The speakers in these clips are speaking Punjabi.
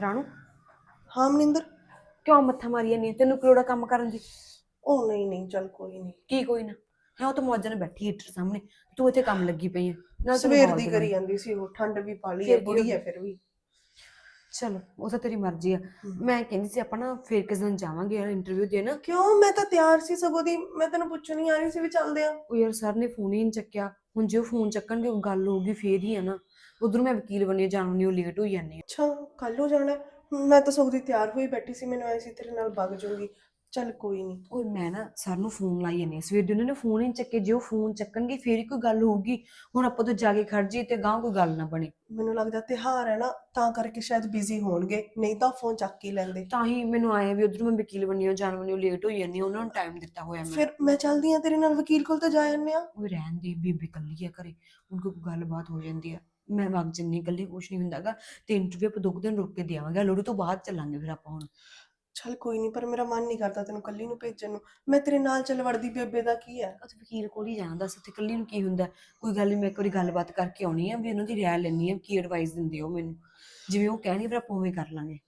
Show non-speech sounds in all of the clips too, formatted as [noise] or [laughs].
ਰਾਣੂ? ਹਾਂ ਮਨਿੰਦਰ? ਕਿਉਂ ਮੱਥਾ ਮਾਰੀ ਨਹੀਂ ਤੈਨੂੰ ਕਿਹੜਾ ਕੰਮ ਕਰਨ ਦੀ? ਉਹ ਨਹੀਂ ਨਹੀਂ ਚੱਲ ਕੋਈ ਨਹੀਂ। ਕੀ ਕੋਈ ਨਾ? ਹੈ ਉਹ ਤਾਂ ਮੌਜਾਂ ਨਾਲ ਬੈਠੀ ਹੀਟਰ ਸਾਹਮਣੇ। ਤੂੰ ਇੱਥੇ ਕੰਮ ਲੱਗੀ ਪਈ ਹੈ ਨਾ ਤੈਨੂੰ ਸਵੇਰ ਦੀ ਕਰੀ ਜਾਂਦੀ ਸੀ ਉਹ ਠੰਡ ਵੀ ਪਾ ਲਈ ਫਿਰ ਹੈ ਬੁੜੀ ਹੋ ਹੈ ਫਿਰ ਵੀ। ਚਲੋ ਉਹ ਤਾਂ ਤੇਰੀ ਮਰਜ਼ੀ ਆ। ਮੈਂ ਕਹਿੰਦੀ ਸੀ ਆਪਾਂ ਨਾ ਫੇਰ ਕਿਸ ਦਿਨ ਜਾਵਾਂਗੇ ਯਾਰ ਇੰਟਰਵਿਊ ਦੇਣ ਕਿਉਂ? ਮੈਂ ਤਾਂ ਤਿਆਰ ਸੀ ਸਗੋਂ ਦੀ। ਮੈਂ ਤੈਨੂੰ ਪੁੱਛਣ ਹੀ ਆ ਰਹੀ ਸੀ ਵੀ ਚੱਲਦੇ ਆ। ਉਹ ਯਾਰ ਸਰ ਨੇ ਫੋਨ ਹੀ ਨਹੀਂ ਚੱਕਿਆ। ਹੁਣ ਜੇ ਉਹ ਫੋਨ ਚੱਕਣਗੇ ਉਹ ਗੱਲ ਹੋਊਗੀ ਫੇਰ ਹੀ ਆ ਨਾ। ਉਧਰ ਮੈਂ ਵਕੀਲ ਬਣੀ ਜਾਣ ਨੂੰ ਲੇਟ ਹੋਈ ਜਾਂਦੀ ਅੱਛਾ ਕੱਲ ਨੂੰ ਜਾਣਾ ਹੈ? ਮੈਂ ਤਾਂ ਦੀ ਤਿਆਰ ਹੋਈ ਬੈਠੀ ਸੀ ਮੈਨੂੰ ਐ ਸੀ ਤੇਰੇ ਨਾਲ ਵਗ ਜਾਊਂਗੀ ਚੱਲ ਕੋਈ ਨਹੀਂ ਉਹ ਮੈਂ ਨਾ ਸਰ ਨੂੰ ਫੋਨ ਲਾਈ ਜਾਂਦੀ ਸਵੇਰ ਦੇ ਉਹਨਾਂ ਨੇ ਫੋਨ ਹੀ ਨਹੀਂ ਚੱਕੇ ਜੇ ਉਹ ਫੋਨ ਚੱਕਣਗੇ ਫੇਰ ਹੀ ਕੋਈ ਗੱਲ ਹੋਊਗੀ। ਹੁਣ ਆਪਾਂ ਤੋਂ ਜਾ ਕੇ ਖੜ ਜੀ ਤੇ ਗਾਂ ਕੋਈ ਗੱਲ ਨਾ ਬਣੇ। ਮੈਨੂੰ ਲੱਗਦਾ ਤਿਹਾਰ ਹੈ ਨਾ ਤਾਂ ਕਰਕੇ ਸ਼ਾਇਦ ਬਿਜ਼ੀ ਹੋਣਗੇ ਨਹੀਂ ਤਾਂ ਫੋਨ ਚੱਕ ਹੀ ਲੈਂਦੇ। ਤਾਂ ਹੀ ਮੈਨੂੰ ਆਇਆ ਵੀ ਉਧਰ ਮੈਂ ਵਕੀਲ ਬਣੀ ਜਾਣ ਵਾਲੀ ਲੇਟ ਹੋਈ ਜਾਂਦੀ ਉਹਨਾਂ ਨੂੰ ਟਾਈਮ ਦਿੱਤਾ ਹੋਇਆ ਮੈਂ ਫਿਰ ਮੈਂ ਚੱਲਦੀ ਆ ਤੇਰੇ ਨਾਲ ਵਕੀਲ ਕੋਲ ਤਾਂ ਜਾ ਜੰਨੇ ਆ ਉਹ ਰਹਿਣ ਦੀ ਬੀਬੀ ਕੱਲੀ ਆ ਘਰੇ। ਹੁਣ ਕੋਈ ਗੱਲਬਾਤ ਹੋ ਜਾਂਦੀ ਆ। ਮੈਂ ਵਗ ਜੰਨੀ ਕੱਲੀ ਕੁਛ ਨਹੀਂ ਹੁੰਦਾਗਾ ਤੇ ਇੰਟਰਵਿਊ ਆਪਾਂ ਦੋ ਕੁ ਦਿਨ ਰੁਕ ਕੇ ਦੇਵਾਂਗੇ ਲੋੜੀ ਤੋਂ ਬਾਅਦ ਚੱਲਾਂਗੇ ਫਿਰ ਆਪਾਂ ਹੁਣ। ਚੱਲ ਕੋਈ ਨਹੀਂ ਪਰ ਮੇਰਾ ਮਨ ਨਹੀਂ ਕਰਦਾ ਤੈਨੂੰ ਕੱਲੀ ਨੂੰ ਭੇਜਣ ਨੂੰ। ਮੈਂ ਤੇਰੇ ਨਾਲ ਚੱਲ ਵੜਦੀ ਬੇਬੇ ਦਾ ਕੀ ਹੈ? ਉੱਥੇ ਵਕੀਲ ਕੋਲ ਹੀ ਜਾਣਾ ਦੱਸ ਉੱਥੇ ਕੱਲੀ ਨੂੰ ਕੀ ਹੁੰਦਾ ਕੋਈ ਗੱਲ ਨਹੀਂ ਮੈਂ ਇੱਕ ਵਾਰੀ ਗੱਲਬਾਤ ਕਰਕੇ ਆਉਣੀ ਆ ਵੀ ਉਹਨਾਂ ਦੀ ਰਾਏ ਲੈਣੀ ਆ ਕੀ ਐਡਵਾਈਸ ਦਿੰਦੇ ਹੋ ਮੈਨੂੰ। ਜਿਵੇਂ ਉਹ ਕਹਿਣਗੇ ਫਿਰ ਆਪਾਂ ਉਵੇਂ ਕਰ ਲਾਂਗੇ।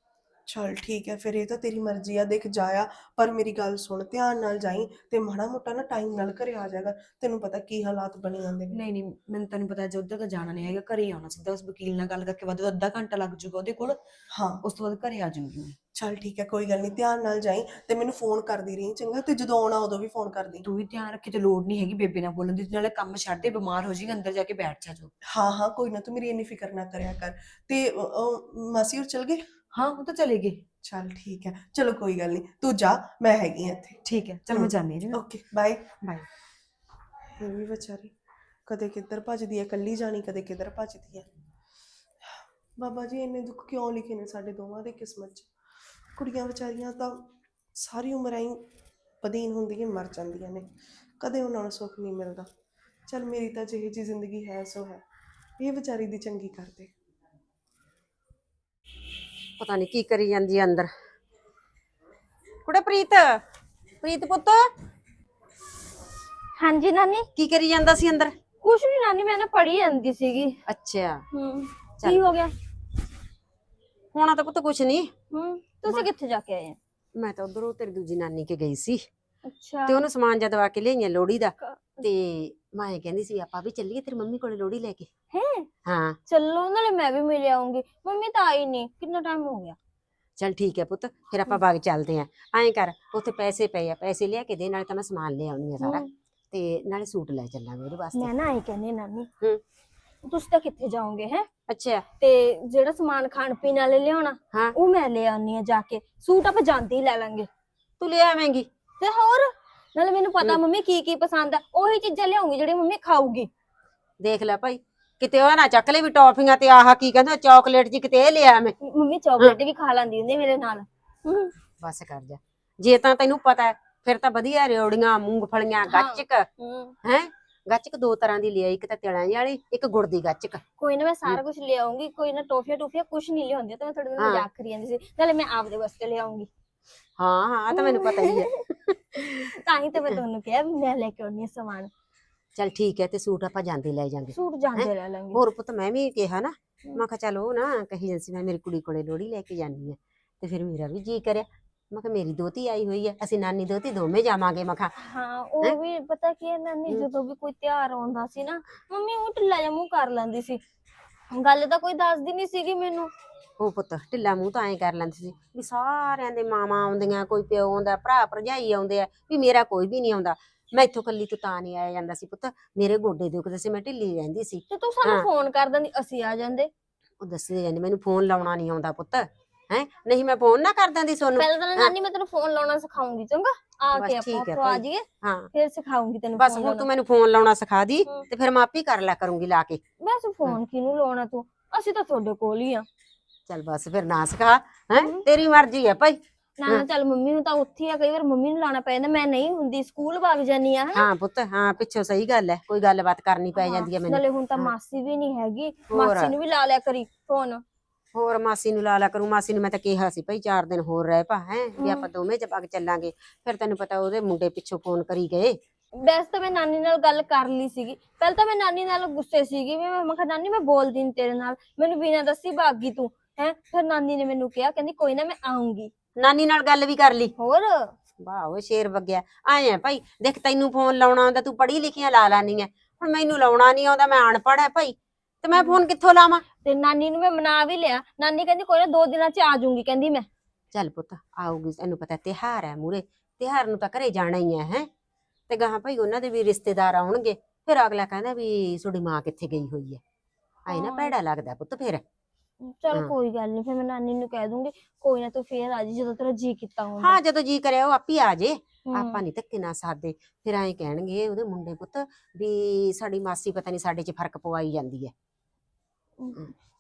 ਚੱਲ ਠੀਕ ਹੈ ਫਿਰ ਇਹ ਤਾਂ ਤੇਰੀ ਮਰਜ਼ੀ ਆ ਦੇਖ ਜਾਇਆ ਪਰ ਮੇਰੀ ਗੱਲ ਸੁਣ ਧਿਆਨ ਨਾਲ ਜਾਈ ਤੇ ਮਾੜਾ ਮੋਟਾ ਨਾ ਟਾਈਮ ਨਾਲ ਘਰੇ ਆ ਜਾਏਗਾ ਤੈਨੂੰ ਪਤਾ ਕੀ ਹਾਲਾਤ ਬਣੇ ਜਾਂਦੇ ਨੇ। ਨਹੀਂ ਨਹੀਂ ਮੈਨੂੰ ਤੈਨੂੰ ਪਤਾ ਜੇ ਉੱਧਰ ਤਾਂ ਜਾਣਾ ਨਹੀਂ ਹੈਗਾ ਘਰੇ ਆਉਣਾ ਸਿੱਧਾ ਉਸ ਵਕੀਲ ਨਾਲ ਗੱਲ ਕਰਕੇ ਵੱਧ ਤੋਂ ਅੱਧਾ ਘੰਟਾ ਲੱਗ ਜਾਊਗਾ ਉਹਦੇ ਕੋਲ ਹਾਂ। ਉਸ ਤੋਂ ਬਾਅਦ ਘਰੇ ਆ ਜਾਊਂਗੀ ਮੈਂ। ਚੱਲ ਠੀਕ ਹੈ ਕੋਈ ਗੱਲ ਨਹੀਂ ਧਿਆਨ ਨਾਲ ਜਾਈ ਤੇ ਮੈਨੂੰ ਫੋਨ ਕਰਦੀ ਰਹੀ ਚੰਗਾ ਤੇ ਜਦੋਂ ਆਉਣਾ ਉਦੋਂ ਵੀ ਫੋਨ ਕਰਦੀ। ਤੂੰ ਵੀ ਧਿਆਨ ਰੱਖੀ ਤੇ ਲੋੜ ਨਹੀਂ ਹੈਗੀ ਬੇਬੇ ਨਾਲ ਬੋਲਣ ਦੀ ਨਾਲੇ ਕੰਮ ਛੱਡ ਦੇ ਬਿਮਾਰ ਹੋ ਜਾਏਗੀ ਅੰਦਰ ਜਾ ਕੇ ਬੈਠ ਜਾ ਜੋ ਹਾਂ ਹਾਂ ਕੋਈ ਨਾ ਤੂੰ ਮੇਰੀ ਇੰਨੀ ਫਿਕਰ ਨਾ ਕਰਿਆ ਕਰ। ਤੇ ਅ, ਅ, ਮਾਸੀ ਹੋਰ ਚਲ ਗਏ? ਹਾਂ ਉਹ ਤਾਂ ਚਲੇ ਗਏ। ਚੱਲ ਠੀਕ ਹੈ। ਚਲੋ ਕੋਈ ਗੱਲ ਨਹੀਂ ਤੂੰ ਜਾ ਮੈਂ ਹੈਗੀ ਹਾਂ ਇੱਥੇ। ਠੀਕ ਹੈ ਚਲ ਮੈਂ। ਜਾਂਦੀ ਹਾਂ ਜੀ। Okay bye. ਬਾਏ। ਇਹ ਵੀ ਵਿਚਾਰੀ ਕਦੇ ਕਿੱਧਰ ਭੱਜਦੀ ਹੈ ਕੱਲੀ ਜਾਣੀ ਕਦੇ ਕਿੱਧਰ ਭੱਜਦੀ ਹੈ। ਬਾਬਾ ਜੀ ਇੰਨੇ ਦੁੱਖ ਕਿਉਂ ਲਿਖੇ ਨੇ ਸਾਡੇ ਦੋਵਾਂ ਦੇ ਕਿਸਮਤ 'ਚ? ਕੁੜੀਆਂ ਵਿਚਾਰੀਆਂ ਤਾਂ ਸਾਰੀ ਉਮਰ ਐਂ ਪਦੀਨ ਹੁੰਦੀਆਂ ਮਰ ਜਾਂਦੀਆਂ ਨੇ। ਕਦੇ ਉਹਨਾਂ ਨੂੰ ਸੁੱਖ ਨਹੀਂ ਮਿਲਦਾ। ਚਲ ਮੇਰੀ ਤਾਂ ਜਿਹੀ ਜੀ ਜ਼ਿੰਦਗੀ ਹੈ ਸੋ ਹੈ। ਇਹ ਵਿਚਾਰੀ ਦੀ ਚੰਗੀ ਕਰਦੇ। ਪਤਾ ਨਹੀਂ ਕੀ ਕਰੀ ਜਾਂਦੀ ਆ ਅੰਦਰ। ਕੁੜੇ ਪ੍ਰੀਤ ਪ੍ਰੀਤ ਪੁੱਤ? ਹਾਂਜੀ ਨਾਨੀ। ਕੀ ਕਰੀ ਜਾਂਦਾ ਸੀ ਅੰਦਰ? ਕੁਛ ਨਹੀਂ ਨਾਨੀ ਮੈਂ ਨਾ ਪੜ੍ਹੀ ਜਾਂਦੀ ਸੀਗੀ। ਅੱਛਾ। ਹੂੰ। ਕੀ ਹੋ ਗਿਆ? ਹੋਣਾ ਤਾਂ ਪੁੱਤ ਕੁਛ ਨਹੀਂ ਹੂੰ ਤੁਸੀਂ ਕਿੱਥੇ ਜਾ ਕੇ ਆਏ ਆ? ਮੈਂ ਤਾਂ ਉਧਰੋਂ ਤੇਰੀ ਦੂਜੀ ਨਾਨੀ ਕੇ ਗਈ ਸੀ। ਅੱਛਾ। ਤੇ ਉਹਨੂੰ ਸਮਾਨ ਜਦ ਦਵਾ ਕੇ ਲਿਆਈਆਂ ਲੋੜੀ ਦਾ। ਤੇ ਮੈਂ ਕਹਿੰਦੀ ਸੀ ਆਪਾਂ ਵੀ ਚੱਲੀਏ ਤੇਰੀ ਮੰਮੀ ਕੋਲੇ ਲੋੜੀ ਲੈ ਕੇ। ਹੈ? ਹਾਂ। ਚੱਲੋ ਨਾਲੇ ਮੈਂ ਵੀ ਮਿਲ ਆਉਂਗੀ ਮੰਮੀ ਤਾਂ ਆਈ ਨਹੀਂ। ਕਿੰਨਾ ਟਾਈਮ ਹੋ ਗਿਆ? ਚੱਲ ਠੀਕ ਹੈ ਪੁੱਤ ਫਿਰ ਆਪਾਂ ਬਾਗ ਚੱਲਦੇ ਆਂ ਐਂ ਕਰ ਉੱਥੇ ਪੈਸੇ ਪਏ ਆ ਪੈਸੇ ਲਿਆ ਕੇ ਦੇ ਨਾਲੇ ਤਾਂ ਮੈਂ ਸਮਾਨ ਲੈ ਆਉਣੀ ਆ ਸਾਰਾ। ਤੇ ਨਾਲੇ ਸੂਟ ਲੈ ਚੱਲਾਂਗੇ ਉਹਦੇ ਵਾਸਤੇ। ਮੈਂ ਨਾ ਆਈ ਕਹਿੰਦੀ ਨਾਨੀ ਹੂੰ। ਤੁਸੀਂ ਤਾਂ ਕਿੱਥੇ ਜਾਓਗੇ ਹੈ? ਅੱਛਾ। ਤੇ ਜਿਹੜਾ ਸਮਾਨ ਖਾਣ ਪੀਣ ਵਾਲੇ ਲਿਆਉਣਾ। ਉਹ ਮੈਂ ਲੈ ਆਉਣੀ ਆ ਜਾ ਕੇ। ਸੂਟ ਆਪਾਂ ਜਾਂਦੇ ਹੀ ਲੈ ਲਾਂਗੇ। ਤੂੰ ਲੈ ਆਵੇਂਗੀ। ਤੇ ਹੋਰ? ਨਾਲੇ ਮੈਨੂੰ ਪਤਾ। ਮੰਮੀ ਕੀ ਕੀ ਪਸੰਦ ਆ ਉਹੀ ਚੀਜ਼ਾਂ ਲਿਆਉਂਗੀ ਜਿਹੜੀ ਮੰਮੀ ਖਾਊਗੀ। ਦੇਖ ਲੈ ਭਾਈ ਕਿਤੇ ਉਹ ਨਾ ਚੱਕ ਲੈ ਵੀ ਟੌਫੀਆਂ ਤੇ ਆਹ ਕੀ ਕਹਿੰਦੇ ਚਾਕਲੇਟ ਜੀ ਕਿਤੇ ਇਹ ਲਿਆ ਮੈਂ। ਮੰਮੀ ਚਾਕਲੇਟ ਵੀ ਖਾ ਲੈਂਦੀ ਹੁੰਦੀ ਮੇਰੇ ਨਾਲ। ਬਸ ਕਰ ਜਾ। ਜੇ ਤਾਂ ਤੈਨੂੰ ਪਤਾ ਹੈ ਫਿਰ ਤਾਂ ਵਧੀਆ ਰਿਓੜੀਆਂ ਮੂੰਗਫਲੀਆਂ। ਗੱਚਕ। ਹੂੰ। ਗੱਚਕ ਦੋ ਤਰ੍ਹਾਂ ਦੀ ਲਿਆਈ ਇੱਕ ਤਾਂ ਤਿਲਾਂ ਵਾਲੀ ਇੱਕ ਗੁੜ ਦੀ ਗੱਚਕ। ਕੋਈ ਨਾ ਮੈਂ ਸਾਰਾ ਕੁਝ ਲਿਆਉਂਗੀ ਕੋਈ ਨਾ ਟੋਫੀਆਂ ਟੋਫੀਆਂ ਕੁਝ ਨਹੀਂ ਲਿਆਉਂਦੀ ਤਾਂ ਮੈਂ ਤੁਹਾਡੇ ਨਾਲ। ਮਜ਼ਾਕ ਕਰੀ ਜਾਂਦੀ ਸੀ। ਨਾਲੇ ਮੈਂ ਆਪਦੇ ਵਾਸਤੇ ਲਿਆਉਂਗੀ। ਹਾਂ ਹਾਂ ਆਹ ਤਾਂ ਮੈਨੂੰ ਪਤਾ ਹੀ ਹੈ [laughs] ਤਾਂ ਹੀ ਤਾਂ ਮੈਂ ਤੁਹਾਨੂੰ ਕਿਹਾ ਵੀ ਮੈਂ ਲੈ ਕੇ ਆਉਣੀ ਸਮਾਨ। ਚੱਲ ਠੀਕ ਹੈ ਤੇ ਸੂਟ ਆਪਾਂ ਜਾਂਦੇ ਲੈ ਜਾਾਂਗੇ ਸੂਟ ਜਾਂਦੇ ਲੈ ਲਾਂਗੇ। ਹੋਰ ਪੁੱਤ ਮੈਂ ਵੀ ਕਿਹਾ ਨਾ ਮੈਂ ਕਿਹਾ ਚੱਲ ਉਹ ਨਾ ਕਹੀ ਜਾਂਦੀ ਮੈਂ ਮੇਰੀ ਕੁੜੀ ਕੋਲੇ ਲੋੜੀ ਲੈ ਕੇ ਜਾਨੀ ਆ। ਤੇ ਫਿਰ ਮੇਰਾ ਵੀ ਜੀ ਕਰਿਆ। ਮੈਂ ਕਿਹਾ ਮੇਰੀ ਦੋਤੀ ਆਈ ਹੋਈ ਹੈ ਅਸੀਂ ਨਾਨੀ ਦੋਤੀ ਦੋਵੇਂ ਜਾਵਾਂਗੇ ਮੈਂ ਕਿਹਾ। ਹਾਂ ਉਹ ਵੀ ਪਤਾ ਕੀ ਹੈ ਨਾਨੀ। ਜਦੋਂ ਵੀ ਕੋਈ ਤਿਉਹਾਰ ਆਉਂਦਾ ਸੀ ਨਾ ਮੰਮੀ ਉਹ ਢਿੱਲਾ ਜਿਹਾ ਮੂੰਹ ਕਰ ਲੈਂਦੀ ਸੀ। ਗੱਲ ਤਾਂ ਕੋਈ ਦੱਸਦੀ ਨਹੀਂ ਸੀਗੀ ਮੈਨੂੰ। ਉਹ ਪੁੱਤ ਢਿੱਲਾ ਮੂੰਹ ਤਾਂ ਐਂ ਕਰ ਲੈਂਦੀ ਸੀ ਵੀ ਸਾਰਿਆਂ ਦੇ ਮਾਵਾਂ ਆਉਂਦੀਆਂ ਕੋਈ ਪਿਓ ਆਉਂਦਾ ਭਰਾ ਭਰਜਾਈ ਆਉਂਦੇ ਆ ਵੀ ਮੇਰਾ ਕੋਈ ਵੀ ਨਹੀਂ ਆਉਂਦਾ। ਮੈਂ ਇੱਥੋਂ ਕੱਲੀ ਤੋਂ ਤਾਂ ਨਹੀਂ ਆਇਆ ਜਾਂਦਾ ਸੀ ਪੁੱਤ। ਮੇਰੇ ਗੋਡੇ ਦੁਖਦੇ ਸੀ ਮੈਂ ਢਿੱਲੀ ਰਹਿੰਦੀ ਸੀ। ਤੇ ਤੂੰ ਸਾਨੂੰ ਹਾਂ। ਫੋਨ ਕਰ ਦਿੰਦੀ ਅਸੀਂ ਆ ਜਾਂਦੇ। ਉਹ ਦੱਸਦੇ ਜਾਂਦੇ ਮੈਨੂੰ ਫੋਨ ਲਾਉਣਾ ਨਹੀਂ ਆਉਂਦਾ ਪੁੱਤ ਹੈ? ਨਹੀਂ ਮੈਂ ਫੋਨ ਨਾ ਕਰ ਦਿੰਦੀ ਸੋਨੂੰ। ਪਹਿਲਾਂ ਤਾਂ ਨਾਨੀ ਮੈਂ ਤੈਨੂੰ ਫੋਨ ਲਾਉਣਾ ਸਿਖਾਉਂਗੀ ਚੰਗਾ? ਆ ਬਸ ਕੇ ਠੀਕ ਆਪਾਂ ਹੈ ਉੱਥੋਂ ਆ ਭਾਈ। ਜਾਈਏ ਹਾਂ। ਫਿਰ ਸਿਖਾਉਂਗੀ ਤੈਨੂੰ ਬਸ phone ਹੁਣ ਤੂੰ ਲਾਉਣਾ। ਮੈਨੂੰ ਫੋਨ ਲਾਉਣਾ ਸਿਖਾ ਦੀ। ਤੇ ਫਿਰ ਮੈਂ ਆਪ ਕਰ ਲਿਆ ਕਰੂੰਗੀ ਲਾ ਕੇ। ਬਸ ਫੋਨ ਕਿਹਨੂੰ ਲਾਉਣਾ ਤੂੰ? ਅਸੀਂ ਤਾਂ ਤੁਹਾਡੇ ਕੋਲ ਹੀ ਆ। ਚੱਲ ਬਸ ਫਿਰ ਨਾ ਸਿਖਾ ਹੈ ਹਮ। ਤੇਰੀ ਮਰਜ਼ੀ ਹੈ ਭਾਈ ਨਾ ਨਾ ਚੱਲ ਮੰਮੀ ਨੂੰ ਤਾਂ ਉੱਥੇ ਹੀ ਆ ਕਈ ਵਾਰ ਮੰਮੀ ਨੂੰ ਲਾਣਾ ਪੈ ਜਾਂਦਾ ਮੈਂ ਨਹੀਂ ਹੁੰਦੀ ਸਕੂਲ ਵਗ ਜਾਨੀ ਆ ਹਨਾ ਹਾਂ ਪੁੱਤ ਹਾਂ ਪਿੱਛੋਂ ਸਹੀ ਗੱਲ ਹੈ ਕੋਈ ਗੱਲਬਾਤ ਕਰਨੀ ਪੈ ਜਾਂਦੀ ਹੈ ਮੈਨੂੰ ਨਾਲੇ ਹੁਣ ਤਾਂ ਹਾਂ। ਮਾਸੀ ਵੀ ਨਹੀਂ ਹੈਗੀ ਹੋਰ। ਮਾਸੀ ਨੂੰ ਵੀ ਲਾ ਲਿਆ ਕਰੀ ਫੋਨ ਹੋਰ ਮਾਸੀ ਨੂੰ ਲਾ ਲਾ ਕਰੂੰ ਮਾਸੀ ਨੂੰ ਮੈਂ ਤਾਂ ਕਿਹਾ ਸੀ ਭਾਈ ਚਾਰ ਦਿਨ ਹੋਰ ਰਹਿ ਪਾ ਹੈ ਵੀ ਹਮ। ਆਪਾਂ ਦੋਵੇਂ ਚ ਪੱਗ ਚੱਲਾਂਗੇ ਫਿਰ ਤੈਨੂੰ ਪਤਾ ਉਹਦੇ ਮੁੰਡੇ ਪਿੱਛੋਂ ਫੋਨ ਕਰੀ ਗਏ ਵੈਸੇ ਤਾਂ ਮੈਂ ਨਾਨੀ ਨਾਲ ਗੱਲ ਕਰ ਲਈ ਸੀਗੀ ਪਹਿਲਾਂ ਤਾਂ ਮੈਂ ਨਾਨੀ ਨਾਲ ਗੁੱਸੇ ਸੀਗੀ ਵੀ ਮੈਂ ਮੈਂ ਕਿਹਾ ਨਾਨੀ ਮੈਂ ਬੋਲਦੀ ਨੀ ਤੇਰੇ ਨਾਲ ਮੈਨੂੰ ਬਿਨਾਂ ਦੱਸੀ ਭਾਗੀ ਤੂੰ ਹੈ? ਫਿਰ ਨਾਨੀ ਨੇ ਮੈਨੂੰ ਕਿਹਾ ਕਹਿੰਦੀ ਕੋਈ ਨਾ ਮੈਂ ਆਉਂਗੀ ਨਾਨੀ ਨਾਲ ਗੱਲ ਵੀ ਕਰ ਲਈ। ਹੋਰ? ਵਾਹ ਉਹ ਸ਼ੇਰ ਵਗਿਆ। ਆਏ ਆ ਭਾਈ ਦੇਖ ਤੈਨੂੰ ਫੋਨ ਲਾਉਣਾ ਆਉਂਦਾ ਤੂੰ ਪੜ੍ਹੀ ਲਿਖੀਆਂ ਲਾ ਲਾਨੀ ਐ। ਹੁਣ ਮੈਨੂੰ ਲਾਉਣਾ ਨਹੀਂ ਆਉਂਦਾ ਮੈਂ ਅਨਪੜ੍ਹ ਐ ਭਾਈ। ਤੇ ਮੈਂ ਫੋਨ ਕਿੱਥੋਂ ਲਾਵਾਂ? ਤੇ ਨਾਨੀ ਨੂੰ ਮੈਂ ਮਨਾ ਵੀ ਲਿਆ। ਨਾਨੀ ਕਹਿੰਦੀ ਕੋਈ ਨਾ ਦੋ ਦਿਨਾਂ ਚ ਆ ਜਾਊਂਗੀ ਕਹਿੰਦੀ ਮੈਂ। ਚੱਲ ਪੁੱਤ ਆਊਗੀ ਤੈਨੂੰ ਪਤਾ ਤਿਹਾਰ ਹੈ ਮੂਰੇ। ਤਿਹਾਰ ਨੂੰ ਤਾਂ ਘਰੇ ਜਾਣਾ ਹੀ ਹੈ ਹੈ। ਤੇ ਗਾਹਾਂ ਭਾਈ ਉਹਨਾਂ ਦੇ ਵੀ ਰਿਸ਼ਤੇਦਾਰ ਆਉਣਗੇ। ਫਿਰ ਅਗਲਾ ਕਹਿੰਦਾ ਵੀ ਤੁਹਾਡੀ ਮਾਂ ਕਿੱਥੇ ਗਈ ਹੋਈ ਹੈ ਆਈ ਨਾ। ਭੈੜਾ ਲੱਗਦਾ ਪੁੱਤ ਫਿਰ। ਚਲ। ਕੋਈ ਗੱਲ ਨਹੀਂ ਫਿਰ ਮੈਂ ਨਾਨੀ ਨੂੰ ਕਹਿ ਦੂੰਗੀ ਕੋਈ ਨਾ ਤੂੰ ਫੇਰ ਆ ਜੀ ਜਦੋਂ ਤੇਰਾ ਜੀ ਕੀਤਾ ਹੁੰਦਾ ਹਾਂ ਜਦੋਂ ਜੀ ਕਰਿਆ ਉਹ ਆਪੀ ਆ ਜੇ। ਆਪਾਂ ਨਹੀਂ ਧੱਕੇ ਨਾ ਸਾਦੇ। ਫਿਰ ਐਂ ਕਹਿਣਗੇ ਉਹਦੇ ਮੁੰਡੇ ਪੁੱਤ ਵੀ ਸਾਡੀ ਮਾਸੀ ਪਤਾ ਨਹੀਂ ਸਾਡੇ 'ਚ ਫ਼ਰਕ ਪਵਾਈ ਜਾਂਦੀ ਹੈ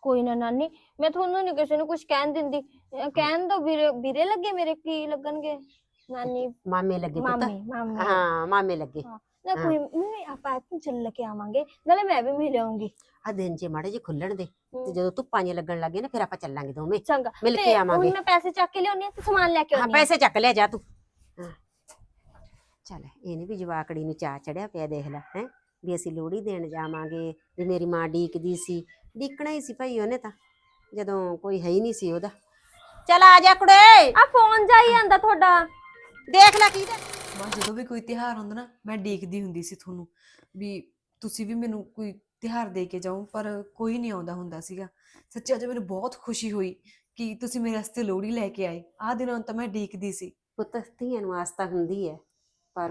ਕੋਈ ਨਾ ਨਾਨੀ ਮੈਂ ਤੁਹਾਨੂੰ ਨਹੀਂ ਕਿਸੇ ਨੂੰ ਕੁਝ ਕਹਿਣ ਦਿੰਦੀ। ਕਹਿਣ ਦੋ ਵੀਰੇ ਵੀਰੇ ਲੱਗੇ ਮੇਰੇ ਕੀ ਲੱਗਣਗੇ? ਨਾਨੀ ਮਾਮੇ ਲੱਗੇ ਪੁੱਤ। ਮਾਮੀ ਮਾਮੀ। ਹਾਂ ਮਾਮੇ ਲੱਗੇ। ਨਾ ਕੋਈ ਮੰਮੀ ਆਪਾਂ ਇੱਥੇ ਚੱਲ ਕੇ ਆਵਾਂਗੇ ਨਾਲੇ ਮੈਂ ਵੀ ਮਿਲ ਆਉਂਗੀ ਆ ਦਿਨ ਜੇ ਮਾੜੇ ਜੇ ਖੁੱਲਣ ਦੇ ਤੇ ਜਦੋਂ ਧੁੱਪਾਂ ਜੇ ਲੱਗਣ ਲੱਗੇ ਨਾ ਫਿਰ ਆਪਾਂ ਚੱਲਾਂਗੇ ਦੋਵੇਂ ਚੰਗਾ। ਮਿਲ ਤੇ ਕੇ ਆਵਾਂਗੇ। ਹੁਣ ਮੈਂ ਪੈਸੇ ਚੱਕ ਕੇ ਲਿਆਉਣੀ ਆ ਤੇ ਸਮਾਨ ਲੈ ਕੇ ਹਾਂ ਆਉਣੀ ਪੈਸੇ ਚੱਕ ਲਿਆ ਜਾ ਤੂੰ। ਹਾਂ। ਚੱਲ ਇਹਨੇ ਵੀ ਜਵਾਕੜੀ ਨੂੰ ਚਾਹ ਚੜਿਆ ਪਿਆ ਦੇਖ ਲੈ ਹੈ ਵੀ ਅਸੀਂ ਲੋਹੜੀ ਦੇਣ ਜਾਵਾਂਗੇ ਵੀ ਮੇਰੀ ਮਾਂ ਡੀਕਦੀ ਸੀ। ਡੀਕਣਾ ਹੀ ਸੀ ਭਾਈ ਉਹਨੇ ਤਾਂ ਜਦੋਂ ਕੋਈ ਹੈ ਹੀ ਨਹੀਂ ਸੀ ਉਹਦਾ। ਚੱਲ ਆ ਜਾ ਕੁੜੇ। ਆ ਫੋਨ ਜਾਈ ਜਾਂਦਾ ਤੁਹਾਡਾ। ਦੇਖ ਲੈ ਕੀ ਮਾਂ ਜਦੋਂ ਵੀ ਕੋਈ ਤਿਹਾਰ ਹੁੰਦਾ ਨਾ, ਮੈਂ ਡੀਕਦੀ ਹੁੰਦੀ ਸੀ ਤੁਹਾਨੂੰ ਵੀ ਤੁਸੀਂ ਵੀ ਮੈਨੂੰ ਕੋਈ ਤਿਹਾਰ ਦੇ ਕੇ ਜਾਓ, ਪਰ ਕੋਈ ਨਹੀਂ ਆਉਂਦਾ ਹੁੰਦਾ ਸੀਗਾ। ਸੱਚੀ ਅੱਜ ਮੈਨੂੰ ਬਹੁਤ ਖੁਸ਼ੀ ਹੋਈ ਕਿ ਤੁਸੀਂ ਮੇਰੇ ਵਾਸਤੇ ਲੋਹੜੀ ਲੈ ਕੇ ਆਏ। ਆਹ ਦਿਨਾਂ ਤਾਂ ਮੈਂ ਦੇਖਦੀ ਸੀ। ਪੁੱਤ, ਧੀਆਂ ਨੂੰ ਆਸਤਾ ਹੁੰਦੀ ਹੈ ਪਰ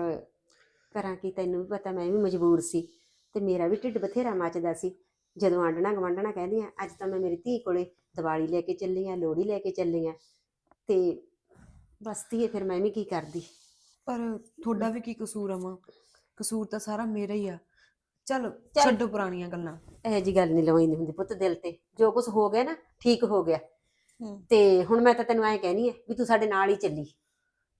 ਕਰਾਂ ਕੀ ਤੈਨੂੰ ਵੀ ਪਤਾ, ਮੈਂ ਵੀ ਮਜਬੂਰ ਸੀ ਤੇ ਮੇਰਾ ਵੀ ਢਿੱਡ ਬਥੇਰਾ ਮੱਚਦਾ ਸੀ। ਜਦੋਂ ਆਂਡਣਾ ਗਵਾਂਡਣਾ ਕਹਿੰਦੀਆਂ, ਅੱਜ ਤਾਂ ਮੈਂ ਮੇਰੀ ਧੀ ਕੋਲੇ ਦੀਵਾਲੀ ਲੈ ਕੇ ਚੱਲੀ ਆ, ਲੋਹੜੀ ਲੈ ਕੇ ਚੱਲੀ ਆ ਤੇ ਬਸ ਧੀਏ, ਫਿਰ ਮੈਂ ਵੀ ਕੀ ਕਰਦੀ? ਪਰ ਤੁਹਾਡਾ ਵੀ ਕੀ ਕਸੂਰ ਆ ਮਾਂ? ਕਸੂਰ ਤਾਂ ਸਾਰਾ ਮੇਰਾ ਹੀ ਆ। ਚਲ ਚੱਲ। ਛੱਡੋ ਪੁਰਾਣੀਆਂ ਗੱਲਾਂ। ਇਹੋ ਜੀ ਗੱਲ ਨਹੀਂ ਲਵਾਈ ਨਹੀਂ ਹੁੰਦੀ ਪੁੱਤ ਦਿਲ ਤੇ। ਜੋ ਕੁਝ ਹੋ ਗਿਆ ਨਾ ਠੀਕ ਹੋ ਗਿਆ। ਹੂੰ। ਤੇ ਹੁਣ ਮੈਂ ਤਾਂ ਤੈਨੂੰ ਐਂ ਕਹਿਣੀ ਹੈ ਵੀ ਤੂੰ ਸਾਡੇ ਨਾਲ ਹੀ ਚੱਲੀ।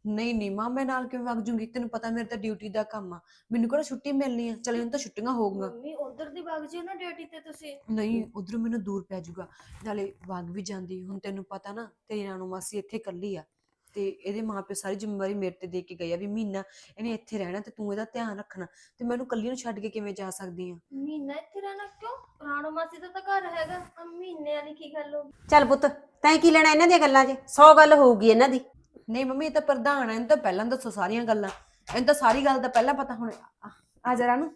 ਨਹੀਂ ਨਹੀਂ ਮਾਂ ਮੈਂ ਨਾਲ ਕਿਵੇਂ ਵਗ ਜੂੰਗੀ? ਤੈਨੂੰ ਪਤਾ ਮੇਰੇ ਤਾਂ ਡਿਊਟੀ ਦਾ ਕੰਮ ਆ। ਮੈਨੂੰ ਕਿਹੜਾ ਛੁੱਟੀ ਮਿਲਣੀ ਆ? ਚਲੇ ਹੁਣ ਤਾਂ ਛੁੱਟੀਆਂ ਹੋ ਗਈਆਂ ਮੰਮੀ ਉਧਰ ਦੀ ਵਗ ਜਿਓ ਨਾ ਡਿਊਟੀ ਤੇ ਤੁਸੀਂ। ਨਹੀਂ ਉਧਰੋਂ ਮੈਨੂੰ ਦੂਰ ਪੈ ਜਾਊਗਾ ਨਾਲੇ ਵਗ ਵੀ ਜਾਂਦੀ। ਹੁਣ ਤੈਨੂੰ ਪਤਾ ਨਾ ਤੇਰੀ ਨਾਨੂ ਮਾਸੀ ਇੱਥੇ ਇਕੱਲੀ ਆ। ਤੇ ਇਹਦੇ ਮਾਪੇ ਸਾਰੀ ਜ਼ਿੰਮੇਵਾਰੀ ਮੇਰੇ ਤੇ ਦੇ ਕੇ ਗਏ ਆ ਵੀ ਮਹੀਨਾ ਇਹਨੇ ਇੱਥੇ ਰਹਿਣਾ ਤੇ ਤੂੰ ਇਹਦਾ ਧਿਆਨ ਰੱਖਣਾ ਤੇ ਮੈਨੂੰ ਇਕੱਲੀ ਨੂੰ ਛੱਡ ਕੇ ਕਿਵੇਂ ਜਾ ਸਕਦੀ ਆ? ਮਹੀਨਾ ਇੱਥੇ ਰਹਿਣਾ ਕਿਉਂ? ਰਾਣੋ ਮਾਸੀ ਦਾ ਤਾਂ ਘਰ ਹੈਗਾ ਆ ਮਹੀਨੇ ਵਾਲੀ ਕੀ ਗੱਲ ਹੋ ਗਈ? ਚੱਲ ਪੁੱਤ ਤੈਂ ਕੀ ਲੈਣਾ ਇਹਨਾਂ ਦੀਆਂ ਗੱਲਾਂ 'ਚ? 100 ਗੱਲ ਹੋਊਗੀ ਇਹਨਾਂ ਦੀ। ਨਹੀਂ ਮੰਮੀ ਇਹ ਤਾਂ ਪ੍ਰਧਾਨ ਆ ਇਹਨੂੰ ਤਾਂ ਪਹਿਲਾਂ ਦੱਸੋ ਸਾਰੀਆਂ ਗੱਲਾਂ। ਇਹਨੂੰ ਤਾਂ ਸਾਰੀ ਗੱਲ ਦਾ ਪਹਿਲਾਂ ਪਤਾ ਹੁਣ। ਆ- ਆ ਜਰਾ ਨੂੰ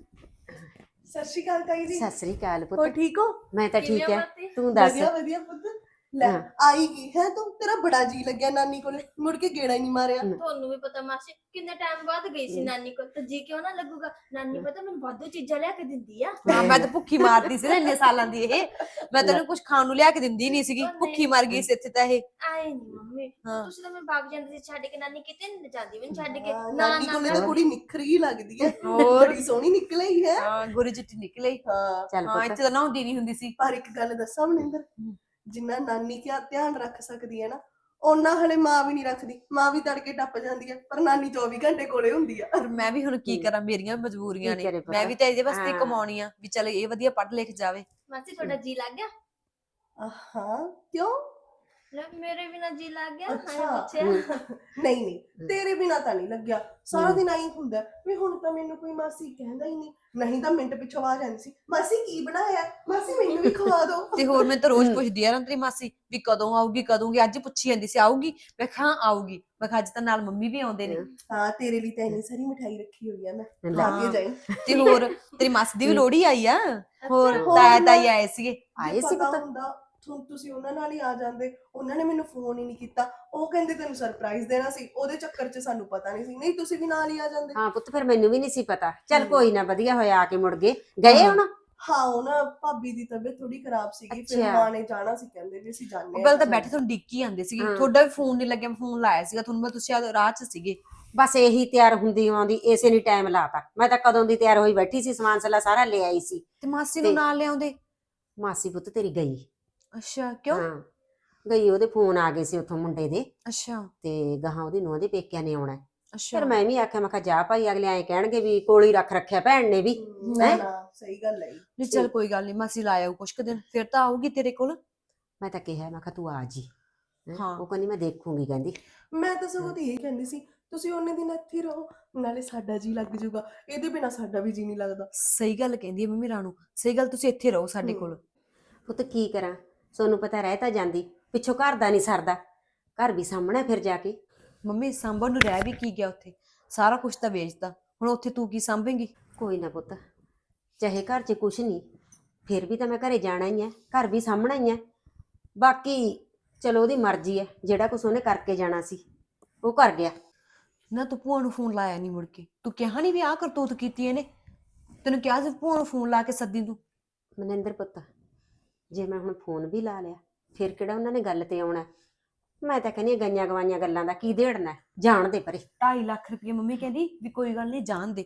ਸਤਿ ਸ਼੍ਰੀ ਅਕਾਲ ਤਾਈ ਜੀ। ਸਤਿ ਸ੍ਰੀ ਅਕਾਲ ਹੋਰ ਪੁੱਤ ਠੀਕ ਹੋ? ਮੈਂ ਤਾਂ ਠੀਕ ਹੋ ਹੈ ਮਾਸੀ? ਤੂੰ ਦੱਸ। ਵਧੀਆ ਵਧੀਆ ਪੁੱਤ। ਲੈ ਹਾਂ। ਆਈ ਗਈ ਹੈ ਤੂੰ? ਤੇਰਾ ਬੜਾ ਜੀ ਲੱਗਿਆ ਨਾਨੀ ਕੋਲੇ। ਮੁੜ ਕੇ ਗੇੜਾ ਹੀ ਨਹੀਂ ਮਾਰਿਆ। ਤੁਹਾਨੂੰ ਵੀ ਪਤਾ ਮਾਸੀ ਕਿੰਨੇ ਟਾਈਮ ਬਾਅਦ ਗਈ ਸੀ। ਨਾਨੀ ਕੋਲ ਤੇ ਜੀ ਕਿਉਂ ਨਾ ਲੱਗੂਗਾ? ਨਾਨੀ ਪਤਾ ਮੈਨੂੰ ਵਾਧੂ ਚੀਜ਼ਾਂ ਲਿਆ ਕੇ ਦਿੰਦੀ ਆ। ਹਾਂ ਮੈਂ ਤਾਂ ਭੁੱਖੀ ਮਾਰਦੀ ਸੀ ਨਾ ਇੰਨੇ ਸਾਲਾਂ ਦੀ ਇਹ। ਮੈਂ ਤੈਨੂੰ ਕੁਝ ਖਾਣ ਨੂੰ ਲਿਆ ਕੇ ਦਿੰਦੀ ਨਹੀਂ ਸੀਗੀ। ਭੁੱਖੀ ਮਰ ਗਈ ਸੀ ਇੱਥੇ ਤਾਂ ਇਹ। ਆਏ ਨਹੀਂ ਮੰਮੀ। ਹਾਂ। ਤੁਸੀਂ ਤਾਂ ਮੈਂ ਬਾਗ ਜਾਂਦੀ ਸੀ ਛੱਡ ਕੇ ਨਾਨੀ ਕਿਤੇ ਨਹੀਂ ਜਾਂਦੀ ਮੈਨੂੰ ਛੱਡ ਕੇ। ਹਾਂ, ਨਾ ਨਾਨੀ ਕੋਲੇ ਨਾ। ਤਾਂ ਕੁੜੀ ਨਿਖਰੀ ਲੱਗਦੀ ਹੈ। ਹੋਰ। ਬੜੀ ਸੋਹਣੀ ਨਿਕਲੀ ਹੈ। ਹਾਂ ਗੁਰੂ ਚਿੱਟੀ ਨਿਕਲੇ। ਹਾਂ। ਚੱਲ ਹਾਂ ਪੁੱਤ। ਇੱਥੇ ਤਾਂ ਨਹਾਉਂਦੀ ਨਹੀਂ ਹੁੰਦੀ ਸੀ। ਪਰ ਇੱਕ ਗੱਲ ਦੱਸਾਂ ਮਨਿੰਦਰ। ਜਿੰਨਾ ਨਾਨੀ ਕਿਆ ਧਿਆਨ ਰੱਖ ਸਕਦੀ ਹੈ ਨਾ ਉਹਨਾਂ ਹਲੇ ਮਾਂ ਵੀ ਨਹੀਂ ਰੱਖਦੀ ਮਾਂ ਵੀ ਤੜਕੇ ਟੱਪ ਜਾਂਦੀ ਹੈ ਪਰ ਨਾਨੀ 24 ਘੰਟੇ ਕੋਲੇ ਹੁੰਦੀ ਆ ਪਰ ਮੈਂ ਵੀ ਹੁਣ ਕੀ। ਕਰਾਂ ਮੇਰੀਆਂ ਮਜਬੂਰੀਆਂ ਕੀ ਨੇ ਪਤਾ। ਮੈਂ ਵੀ ਤਾਂ ਇਹਦੇ ਵਾਸਤੇ ਹੀ। ਕਮਾਉਣੀ ਆ ਵੀ ਚਲ ਇਹ ਵਧੀਆ ਪੜ੍ਹ ਲਿਖ ਜਾਵੇ ਮਾਸੀ ਤੁਹਾਡਾ ਜੀ ਲੱਗ ਗਿਆ ਹਾਂ ਕਿਉਂ ਲੈ ਮੇਰੇ ਵੀ ਨਾ ਜੀ ਲੱਗ ਗਿਆ ਅੱਛਾ। ਹਾਂ ਪੁੱਛਿਆ ਨਹੀਂ ਨਹੀਂ ਤੇਰੇ ਬਿਨਾ ਤਾਂ ਨਹੀਂ ਲੱਗਿਆ। ਸਾਰਾ। ਦਿਨ ਆਈ ਹੁੰਦਾ ਵੀ ਹੁਣ ਤਾਂ ਮੈਨੂੰ ਕੋਈ ਮਾਸੀ ਕਹਿੰਦਾ ਹੀ ਨਹੀਂ। ਨਹੀਂ ਤਾਂ ਮਿੰਟ ਪਿੱਛੋਂ ਆ ਜਾਂਦੀ ਸੀ। ਮਾਸੀ ਕੀ ਬਣਾਇਆ? ਮਾਸੀ ਮੈਨੂੰ ਵੀ ਖਵਾ ਦਿਓ। [laughs] ਤੇ ਹੋਰ ਮੈਂ ਤਾਂ ਰੋਜ਼ ਹਮ। ਪੁੱਛਦੀ ਆ ਨਾ ਤੇਰੀ ਮਾਸੀ ਵੀ ਕਦੋਂ ਆਊਗੀ ਕਦੋਂ ਆਊਗੀ? ਅੱਜ ਪੁੱਛੀ ਜਾਂਦੀ ਸੀ ਆਊਗੀ? ਮੈਂ ਕਿਹਾ ਹਾਂ ਆਊਗੀ। ਮੈਂ ਕਿਹਾ ਅੱਜ ਤਾਂ ਨਾਲ ਮੰਮੀ ਵੀ ਆਉਂਦੇ ਨੇ। ਹਾਂ। ਤੇਰੇ ਲਈ ਤਾਂ ਇੰਨੀ ਸਾਰੀ ਮਠਾਈ ਰੱਖੀ ਹੋਈ ਆ ਮੈਂ। ਲੈ, ਕੇ। ਜਾਈ। ਤੇ ਹੋਰ ਤੇਰੀ ਮਾਸੀ ਦੀ ਵੀ ਹਮ। ਲੋੜੀ ਆਈ ਆ? ਹੋਰ ਹੋਰ ਤਾਇਆ ਤਾਈ ਆਏ ਸੀਗੇ? ਆਏ ਸੀ ਪਤਾ ਪੁੱਤ? ਹੁੰਦਾ ਤੁ- ਤੁਸੀਂ ਉਹਨਾਂ ਨਾਲ ਹੀ ਆ ਜਾਂਦੇ ਉਹਨਾਂ ਨੇ ਮੈਨੂੰ ਫੋਨ ਹੀ ਨਹੀਂ ਕੀਤਾ। ਉਹ ਕਹਿੰਦੇ ਤੈਨੂੰ ਸਰਪ੍ਰਾਈਜ਼ ਦੇਣਾ ਸੀ ਉਹਦੇ ਚੱਕਰ 'ਚ ਸਾਨੂੰ ਪਤਾ ਨਹੀਂ ਸੀ। ਨਹੀਂ ਤੁਸੀਂ ਵੀ ਨਾਲ ਹੀ ਆ ਜਾਂਦੇ। ਹਾਂ ਪੁੱਤ ਫਿਰ ਮੈਨੂੰ ਵੀ ਨਹੀਂ ਸੀ ਪਤਾ। ਚੱਲ ਹਮ। ਕੋਈ ਨਾ ਵਧੀਆ ਹੋਇਆ ਆ ਕੇ ਮੁੜ ਗਏ। ਗਏ ਹਾਂ। ਹੁਣ? ਹਾਂ ਉਹ ਨਾ ਭਾਬੀ ਦੀ ਤਬੀਅਤ ਥੋੜੀ ਖਰਾਬ ਸੀਗੀ ਫਿਰ ਅੱਛਾ। ਮਾਂ ਨੇ ਜਾਣਾ ਸੀ ਕਹਿੰਦੇ ਵੀ ਅਸੀਂ ਜਾਣੇ ਉਹ ਪਹਿਲਾਂ ਤਾਂ ਬੈਠੇ ਤੁਹਾਨੂੰ ਡਿੱਕੀ ਆਂਦੇ ਸੀਗੇ। ਹਾਂ। ਤੁਹਾਡਾ ਵੀ ਫੋਨ ਨਹੀਂ ਲੱਗਿਆ ਮੈਂ ਫੋਨ ਲਾਇਆ ਸੀਗਾ। ਤੁਹਾਨੂੰ ਮੈਂ ਤੁਸੀਂ ਸ਼ਾਇਦ ਰਾਹ 'ਚ ਸੀਗੇ? ਬਸ ਇਹੀ ਤਿਆਰ ਹੁੰਦੀ ਆਉਂਦੀ ਇਸੇ ਨੇ ਟਾਈਮ ਲਾਤਾ। ਮੈਂ ਤਾਂ ਕਦੋਂ ਦੀ ਤਿਆਰ ਹੋਈ ਬੈਠੀ ਸੀ ਸਮਾਨ ਸਲਾ ਸਾਰਾ ਲੈ ਆਈ ਸੀ। ਤੇ ਮਾਸੀ ਨੂੰ ਤੇ- ਨਾਲ ਲਿਆਉਂਦੇ? ਮਾਸੀ ਪੁੱਤ ਤੇਰੀ ਗਈ। ਅੱਛਾ ਕਿਉਂ? ਹਾਂ। ਗਈ ਉਹਦੇ ਫੋਨ ਆ ਗਏ ਸੀ ਉੱਥੋਂ ਮੁੰਡੇ ਦੇ ਅੱਛਾ। ਤੇ ਗਾਹਾਂ ਉਹਦੀ ਨੂੰਹ ਦੇ ਪੇਕਿਆਂ ਨੇ ਆਉਣਾ। ਹੈ। ਅੱਛਾ। ਫਿਰ ਮੈਂ ਵੀ ਆਖਿਆ ਮੈਂ ਕਿਹਾ ਜਾ ਭਾਈ ਅਗਲੇ ਐਂ ਕਹਿਣਗੇ ਵੀ ਕੋਲ ਰੱਖ ਰੱਖਿਆ ਭੈਣ ਨੇ ਵੀ ਨਾ ਹੈਂ? ਨਾ ਸਹੀ ਗੱਲ ਹੈ ਨਹੀਂ ਚੱਲ ਕੋਈ ਗੱਲ ਨਹੀਂ ਮਾਸੀ ਲਾਇਆ ਕੁਛ ਕੁ ਦਿਨ ਫਿਰ ਤਾਂ ਆਊਗੀ ਤੇਰੇ ਕੋਲ? ਮੈਂ ਤਾਂ ਕਿਹਾ ਮੈਂ ਕਿਹਾ ਤੂੰ ਆ ਜੀ ਹੈਂ? ਹਾਂ। ਉਹ ਕਹਿੰਦੀ ਮੈਂ ਦੇਖੂੰਗੀ ਕਹਿੰਦੀ। ਮੈਂ ਤਾਂ ਸਗੋਂ ਤੇ ਇਹ ਕਹਿੰਦੀ ਸੀ ਤੁਸੀਂ ਉਹਨੇ ਦਿਨ ਇੱਥੇ ਹੀ ਰਹੋ ਨਾਲੇ ਸਾਡਾ ਜੀ ਲੱਗ ਜਾਊਗਾ। ਇਹਦੇ ਬਿਨਾ ਸਾਡਾ ਵੀ ਜੀ ਨਹੀਂ ਲੱਗਦਾ। ਸਹੀ ਗੱਲ ਕਹਿੰਦੀ ਹੈ ਮੰਮੀ ਰਾਣੂ ਸਹੀ ਗੱਲ ਤੁਸੀਂ ਇੱਥੇ ਰਹੋ ਸਾਡੇ ਹਮ। ਕੋਲ। ਪੁੱਤ ਕੀ ਕਰਾਂ? ਸੋਨੂੰ ਪਤਾ ਰਹਿ ਤਾਂ ਜਾਂਦੀ ਪਿੱਛੋਂ ਘਰ ਦਾ ਨਹੀਂ ਸਰਦਾ। ਘਰ ਵੀ ਸਾਹਮਣੇ ਫਿਰ ਜਾ ਕੇ। ਮੰਮੀ ਸਾਂਭਣ ਨੂੰ ਰਹਿ ਵੀ ਕੀ ਗਿਆ ਉੱਥੇ? ਸਾਰਾ ਕੁਝ ਤਾਂ ਵੇਚਤਾ। ਹੁਣ ਉੱਥੇ ਤੂੰ ਕੀ ਸਾਂਭੇਂਗੀ? ਕੋਈ ਨਾ ਪੁੱਤ ਚਾਹੇ ਘਰ 'ਚ ਕੁਛ ਨਹੀਂ ਫਿਰ ਵੀ ਤਾਂ ਮੈਂ ਘਰੇ ਜਾਣਾ ਹੀ ਹੈ ਘਰ ਵੀ ਸਾਹਮਣਾ ਹੀ ਹੈ ਬਾਕੀ ਚਲੋ ਉਹਦੀ ਮਰਜ਼ੀ ਹੈ ਜਿਹੜਾ ਕੁਛ ਉਹਨੇ ਕਰਕੇ ਜਾਣਾ ਸੀ ਉਹ ਕਰ ਗਿਆ। ਨਾ ਤੂੰ ਭੂਆ ਨੂੰ ਫੋਨ ਲਾਇਆ ਨਹੀਂ ਮੁੜ ਕੇ। ਤੂੰ ਕਿਹਾ ਨਹੀਂ ਵੀ ਆਹ ਕਰਤੂਤ ਕੀਤੀ ਇਹਨੇ? ਤੈਨੂੰ ਕਿਹਾ ਸੀ ਭੂਆ ਨੂੰ ਫੋਨ ਲਾ ਕੇ ਸੱਦੀ ਤੂੰ ਮਨਿੰਦਰ ਪੁੱਤ ਜੇ ਮੈਂ ਹੁਣ ਫੋਨ ਵੀ ਲਾ ਲਿਆ ਫਿਰ ਕਿਹੜਾ ਉਹਨਾਂ ਨੇ ਗੱਲ ਤੇ ਆਉਣਾ? ਮੈਂ ਤਾਂ ਕਹਿੰਦੀ ਗਈਆਂ ਗਵਾਈਆਂ ਗੱਲਾਂ ਦਾ ਕੀ ਦੇੜਨਾ? ਜਾਣ ਦੇ ਪਰੇ। 2.5 ਲੱਖ ਰੁਪਏ ਮੰਮੀ ਕਹਿੰਦੀ ਵੀ ਕੋਈ ਗੱਲ ਨਹੀਂ ਜਾਣ ਦੇ।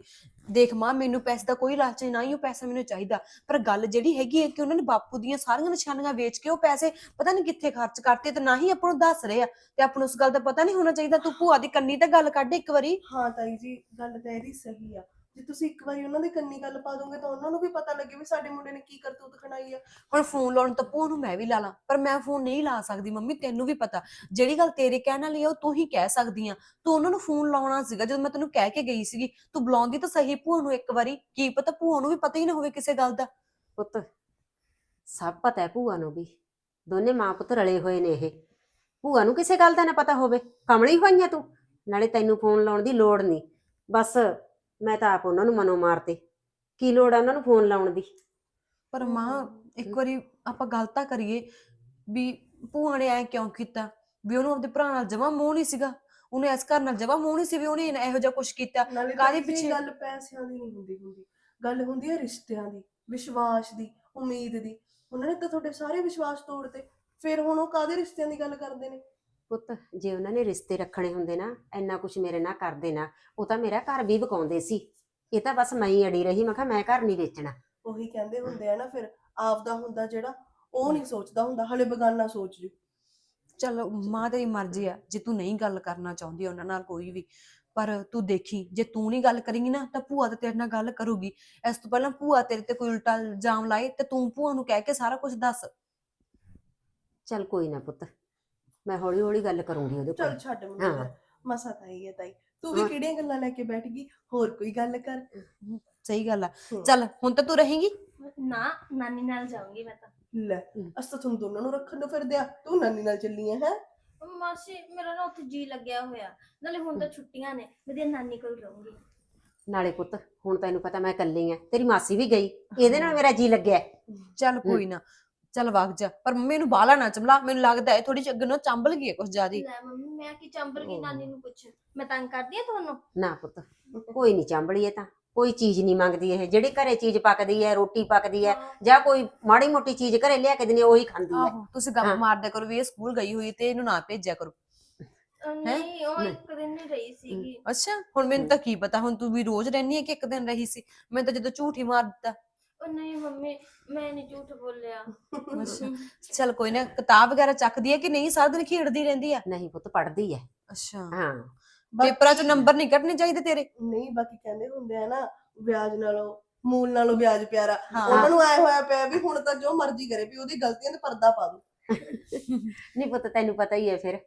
ਦੇਖ ਮਾਂ ਮੈਨੂੰ ਪੈਸੇ ਦਾ ਕੋਈ ਲਾਲਚ ਨਹੀਂ ਨਾ ਹੀ ਉਹ ਪੈਸਾ ਮੈਨੂੰ ਚਾਹੀਦਾ। ਪਰ ਗੱਲ ਜਿਹੜੀ ਹੈਗੀ ਹੈ ਕਿ ਉਹਨਾਂ ਨੇ ਬਾਪੂ ਦੀਆਂ ਸਾਰੀਆਂ ਨਿਸ਼ਾਨੀਆਂ ਵੇਚ ਕੇ ਉਹ ਪੈਸੇ ਪਤਾ ਨਹੀਂ ਕਿੱਥੇ ਖਰਚ ਕਰਤੇ ਤੇ ਨਾ ਹੀ ਆਪਾਂ ਨੂੰ ਦੱਸ ਰਹੇ ਆ। ਤੇ ਆਪਾਂ ਨੂੰ ਉਸ ਗੱਲ ਦਾ ਪਤਾ ਨਹੀਂ ਹੋਣਾ ਚਾਹੀਦਾ ਤੂੰ ਭੂਆ ਦੀ ਕੰਨੀ ਤੇ ਗੱਲ ਕੱਢ ਇੱਕ ਵਾਰੀ। ਹਾਂ ਤਾਈ ਜੀ ਗੱਲ ਤਾਂ ਇਹਦੀ ਸਹੀ ਆ। ਜੇ ਤੁਸੀਂ ਇੱਕ ਵਾਰੀ ਉਹਨਾਂ ਦੇ ਕੰਨੀ ਗੱਲ ਪਾ ਦੋਗੇ ਤਾਂ ਉਹਨਾਂ ਨੂੰ ਵੀ ਪਤਾ ਲੱਗੇ ਵੀ ਸਾਡੇ ਮੁੰਡੇ ਨੇ ਕੀ ਕਰਤੂਤ ਖਣਾਈ ਆ। ਹੁਣ ਫੋਨ ਲਾਉਣ ਤਾਂ ਭੂਆ ਨੂੰ ਮੈਂ ਵੀ ਲਾ ਲਾਂ, ਪਰ ਮੈਂ ਫੋਨ ਨਹੀਂ ਲਾ ਸਕਦੀ ਮੰਮੀ, ਤੈਨੂੰ ਵੀ ਪਤਾ। ਜਿਹੜੀ ਗੱਲ ਤੇਰੇ ਕਹਿਣ ਵਾਲੀ ਆ, ਉਹ ਤੂੰ ਹੀ ਕਹਿ ਸਕਦੀ ਆ। ਤੂੰ ਉਹਨਾਂ ਨੂੰ ਫੋਨ ਲਾਉਣਾ ਸੀਗਾ, ਜਦੋਂ ਮੈਂ ਤੈਨੂੰ ਕਹਿ ਕੇ ਗਈ ਸੀਗੀ, ਤੂੰ ਬੁਲਾਉਂਦੀ ਤਾਂ ਸਹੀ ਭੂਆ ਨੂੰ ਇੱਕ ਵਾਰੀ। ਕੀ ਪਤਾ ਭੂਆ ਨੂੰ ਵੀ ਪਤਾ ਹੀ ਨਾ ਹੋਵੇ ਕਿਸੇ ਗੱਲ ਦਾ। ਪੁੱਤ, ਸਭ ਪਤਾ ਹੈ ਭੂਆ ਨੂੰ ਵੀ। ਦੋਨੇ ਮਾਂ ਪੁੱਤ ਰਲੇ ਹੋਏ ਨੇ ਇਹ। ਭੂਆ ਨੂੰ ਕਿਸੇ ਗੱਲ ਦਾ ਨਾ ਪਤਾ ਹੋਵੇ। ਕਮਲੀ ਹੋਈਆਂ ਤੂੰ? ਨਾਲੇ ਤੈਨੂੰ ਫੋਨ ਲਾਉਣ ਦੀ ਲੋੜ ਨਹੀਂ। ਬਸ ਮੈਂ ਤਾਂ ਆਪ ਉਹਨਾਂ ਨੂੰ ਮਨੋਂ ਮਾਰਤੇ। ਕੀ ਲੋੜ ਆ ਉਹਨਾਂ ਨੂੰ ਫੋਨ ਲਾਉਣ ਦੀ? ਪਰ ਮਾਂ ਇੱਕ ਵਾਰੀ ਆਪਾਂ ਗੱਲ ਤਾਂ ਕਰੀਏ ਵੀ ਭੂਆ ਨੇ ਐ ਕਿਉਂ ਕੀਤਾ? ਵੀ ਉਹਨੂੰ ਆਪਣੇ ਭਰਾ ਨਾਲ ਜਮਾ ਮੋਹ ਨਹੀਂ ਸੀਗਾ? ਉਹਨੂੰ ਇਸ ਘਰ ਨਾਲ ਜਮਾ ਮੋਹ ਨਹੀਂ ਸੀ ਵੀ ਉਹਨੇ ਇਹੋ ਜਿਹਾ ਕੁਝ ਕੀਤਾ? ਨਾਲੇ ਕਾਹਦੇ ਪਿੱਛੇ? ਗੱਲ ਪੈਸਿਆਂ ਦੀ ਨਹੀਂ ਹੁੰਦੀ ਹੁੰਦੀ। ਗੱਲ ਹੁੰਦੀ ਹੈ ਰਿਸ਼ਤਿਆਂ ਦੀ ਵਿਸ਼ਵਾਸ ਦੀ ਉਮੀਦ ਦੀ। ਉਹਨਾਂ ਨੇ ਤਾਂ ਤੁਹਾਡੇ ਸਾਰੇ ਵਿਸ਼ਵਾਸ ਤੋੜਤੇ। ਫਿਰ ਹੁਣ ਉਹ ਕਾਦੇ ਰਿਸ਼ਤਿਆਂ ਦੀ ਗੱਲ ਕਰਦੇ ਨੇ? ਪੁੱਤ ਜੇ ਉਹਨਾਂ ਨੇ ਰਿਸ਼ਤੇ ਰੱਖਣੇ ਹੁੰਦੇ ਨਾ ਇੰਨਾ ਕੁਝ ਮੇਰੇ ਨਾਲ ਕਰਦੇ ਨਾ ਉਹ ਤਾਂ ਮੇਰਾ ਘਰ ਵੀ ਵਕਾਉਂਦੇ ਸੀ। ਇਹ ਤਾਂ ਬਸ ਮੈਂ ਹੀ ਅੜੀ ਰਹੀ ਮੈਂ ਕਿਹਾ ਮੈਂ ਘਰ ਨਹੀਂ ਵੇਚਣਾ। ਉਹੀ ਕਹਿੰਦੇ ਹੁੰਦੇ ਆ ਨਾ ਫਿਰ ਆਪਦਾ ਹੁੰਦਾ ਜਿਹੜਾ ਉਹ ਨਹੀਂ ਸੋਚਦਾ ਹੁੰਦਾ ਹਲੇ ਬਗਾਨਾ ਸੋਚ ਜੂ। ਚਲੋ ਮਾਂ ਤੇਰੀ ਮਰਜ਼ੀ ਆ ਜੇ ਤੂੰ ਨਹੀਂ ਗੱਲ ਕਰਨਾ ਚਾਹੁੰਦੀ ਉਹਨਾਂ ਨਾਲ ਕੋਈ ਵੀ ਪਰ ਤੂੰ ਦੇਖੀ ਜੇ ਤੂੰ ਨਹੀਂ ਗੱਲ ਕਰੇਂਗੀ ਨਾ ਤਾਂ ਭੂਆ ਤੇ ਤੇਰੇ ਨਾਲ ਗੱਲ ਕਰੂਗੀ। ਇਸ ਤੋਂ ਪਹਿਲਾਂ ਭੂਆ ਤੇਰੇ ਤੇ ਕੋਈ ਉਲਟਾ ਇਲਜ਼ਾਮ ਲਾਏ ਤੇ ਤੂੰ ਭੂਆ ਨੂੰ ਕਹਿ ਕੇ ਸਾਰਾ ਕੁਝ ਦੱਸ। ਚੱਲ ਕੋਈ ਨਾ ਪੁੱਤ ਮੈਂ ਹੌਲੀ ਹੌਲੀ ਗੱਲ ਕਰੂੰਗੀ ਉਹਦੇ ਚੱਲ ਕੋਲ। ਛੱਡ ਹਾਂ। ਮੈਨੂੰ ਮਸਾ ਤਾਈ ਹੈ ਤਾਈ। ਤੂੰ ਵੀ ਹਾਂ। ਕਿਹੜੀਆਂ ਗੱਲਾਂ ਲੈ ਕੇ ਬੈਠ ਗਈ? ਹੋਰ ਕੋਈ ਗੱਲ ਕਰ। ਸਹੀ ਗੱਲ ਆ। ਚੱਲ ਹੁਣ ਤਾਂ ਤੂੰ ਰਹੇਂਗੀ? ਨਾ ਨਾਨੀ ਨਾਲ ਜਾਊਂਗੀ ਮੈਂ ਤਾਂ। ਲੈ ਅਸ ਤਾਂ ਤੁਹਾਨੂੰ ਦੋਨਾਂ ਨੂੰ ਰੱਖਣ ਨੂੰ ਫਿਰਦੇ ਆ। ਤੂੰ ਨਾਨੀ ਨਾਲ ਚੱਲੀ ਹੈ? ਮਾਸੀ ਮੇਰਾ ਨਾ ਉੱਥੇ ਜੀ ਲੱਗਿਆ ਹੋਇਆ। ਨਾਲੇ ਹੁਣ ਤਾਂ ਛੁੱਟੀਆਂ ਨੇ ਵਧੀਆ ਨਾਨੀ ਕੋਲ ਰਹੂੰਗੀ। ਨਾਲੇ ਪੁੱਤ ਹੁਣ ਤੈਨੂੰ ਪਤਾ ਮੈਂ ਇਕੱਲੀ ਆ। ਤੇਰੀ ਮਾਸੀ ਵੀ ਗਈ। ਇਹਦੇ ਨਾਲ ਮੇਰਾ ਜੀ ਲੱਗਿਆ। ਚੱਲ ਕੋਈ ਨਾ। ਚੱਲ ਵਗ ਜਾ। ਪਰ ਮੰਮੀ ਨੂੰ ਬਾਲਾ ਨਾ ਚਮਲਾ ਮੈਨੂੰ ਲੱਗਦਾ ਹੈ ਥੋੜੀ ਜਿਹੀ ਅੱਗੇ ਨੂੰ ਚੰਬਲ ਗਈ ਹੈ ਕੁਝ ਜ਼ਿਆਦੀ। ਲੈ ਮੰਮੀ ਮੈਂ ਕੀ ਚੰਬਲ ਗਈ। ਨਾਨੀ ਨੂੰ ਪੁੱਛ। ਮੈਂ ਤੰਗ ਕਰਦੀ ਆ ਤੁਹਾਨੂੰ? ਨਾ ਪੁੱਤ ਕੋਈ ਨਹੀਂ ਚਾਂਬੜੀ ਇਹ ਤਾਂ। ਕੋਈ ਚੀਜ਼ ਨਹੀਂ ਮੰਗਦੀ ਇਹ। ਜਿਹੜੀ ਘਰੇ ਚੀਜ਼ ਪੱਕਦੀ ਹੈ ਰੋਟੀ ਪੱਕਦੀ ਹੈ ਜਾਂ ਕੋਈ ਮਾੜੀ ਮੋਟੀ ਚੀਜ਼ ਘਰੇ ਲਿਆ ਕੇ ਦਿੰਦੀ ਹੈ ਉਹੀ ਖਾਂਦੀ ਹੈ। ਆਹੋ ਤੁਸੀਂ ਗੱਪ ਹਾਂ। ਮਾਰਦਿਆ ਕਰੋ ਵੀ ਇਹ ਸਕੂਲ ਗਈ ਹੋਈ ਤੇ ਇਹਨੂੰ ਨਾ ਭੇਜਿਆ ਕਰੋ। ਅਹ ਨਹੀਂ ਉਹ ਨਹੀਂ। ਇੱਕ ਦਿਨ ਨਹੀਂ ਰਹੀ ਸੀਗੀ। ਅੱਛਾ ਹੁਣ ਮੈਨੂੰ ਤਾਂ ਕੀ ਪਤਾ ਹੁਣ ਤੂੰ ਵੀ ਰੋਜ਼ ਰਹਿਨੀ ਹੈ ਕਿ ਇੱਕ ਦਿਨ ਰਹੀ ਸੀ। ਮੈਂ ਤਾਂ ਜਦੋਂ ਝੂਠ ਹੀ ਮਾਰ ਦਿੱਤਾ। ਉਹ ਨਹੀਂ ਮੰਮੀ ਮੈਂ ਨਹੀਂ ਝੂਠ ਬੋਲਿਆ। ਅੱਛਾ। [laughs] ਚੱਲ ਕੋਈ ਨਾ ਕਿਤਾਬ ਵਗੈਰਾ ਚੱਕਦੀ ਹੈ ਕਿ ਨਹੀਂ? ਸਾਰਾ ਦਿਨ ਖੇਡਦੀ ਰਹਿੰਦੀ ਆ ਨਹੀਂ ਪੁੱਤ ਪੜਦੀ ਹੈ। ਅੱਛਾ। ਹਾਂ। ਪੇਪਰਾਂ 'ਚ ਨੰਬਰ ਨਹੀਂ ਕੱਢਣੇ ਚਾਹੀਦੇ ਤੇਰੇ? ਨਹੀਂ ਬਾਕੀ ਕਹਿੰਦੇ ਹੁੰਦੇ ਆ ਨਾ ਵਿਆਜ ਨਾਲੋਂ ਮੂਲ ਨਾਲੋਂ ਵਿਆਜ ਪਿਆਰਾ। ਹਾਂ। ਉਹਨਾਂ ਨੂੰ ਆਇਆ ਹੋਇਆ ਪਿਆ ਵੀ ਹੁਣ ਤਾਂ ਜੋ ਮਰਜ਼ੀ ਕਰੇ ਵੀ ਉਹਦੀ ਗਲਤੀਆਂ ਤੇ ਪਰਦਾ ਪਾ ਦੋ। [laughs] ਨਹੀਂ ਪੁੱਤ ਤੈਨੂੰ ਪਤਾ ਹੀ ਹੈ ਫਿਰ।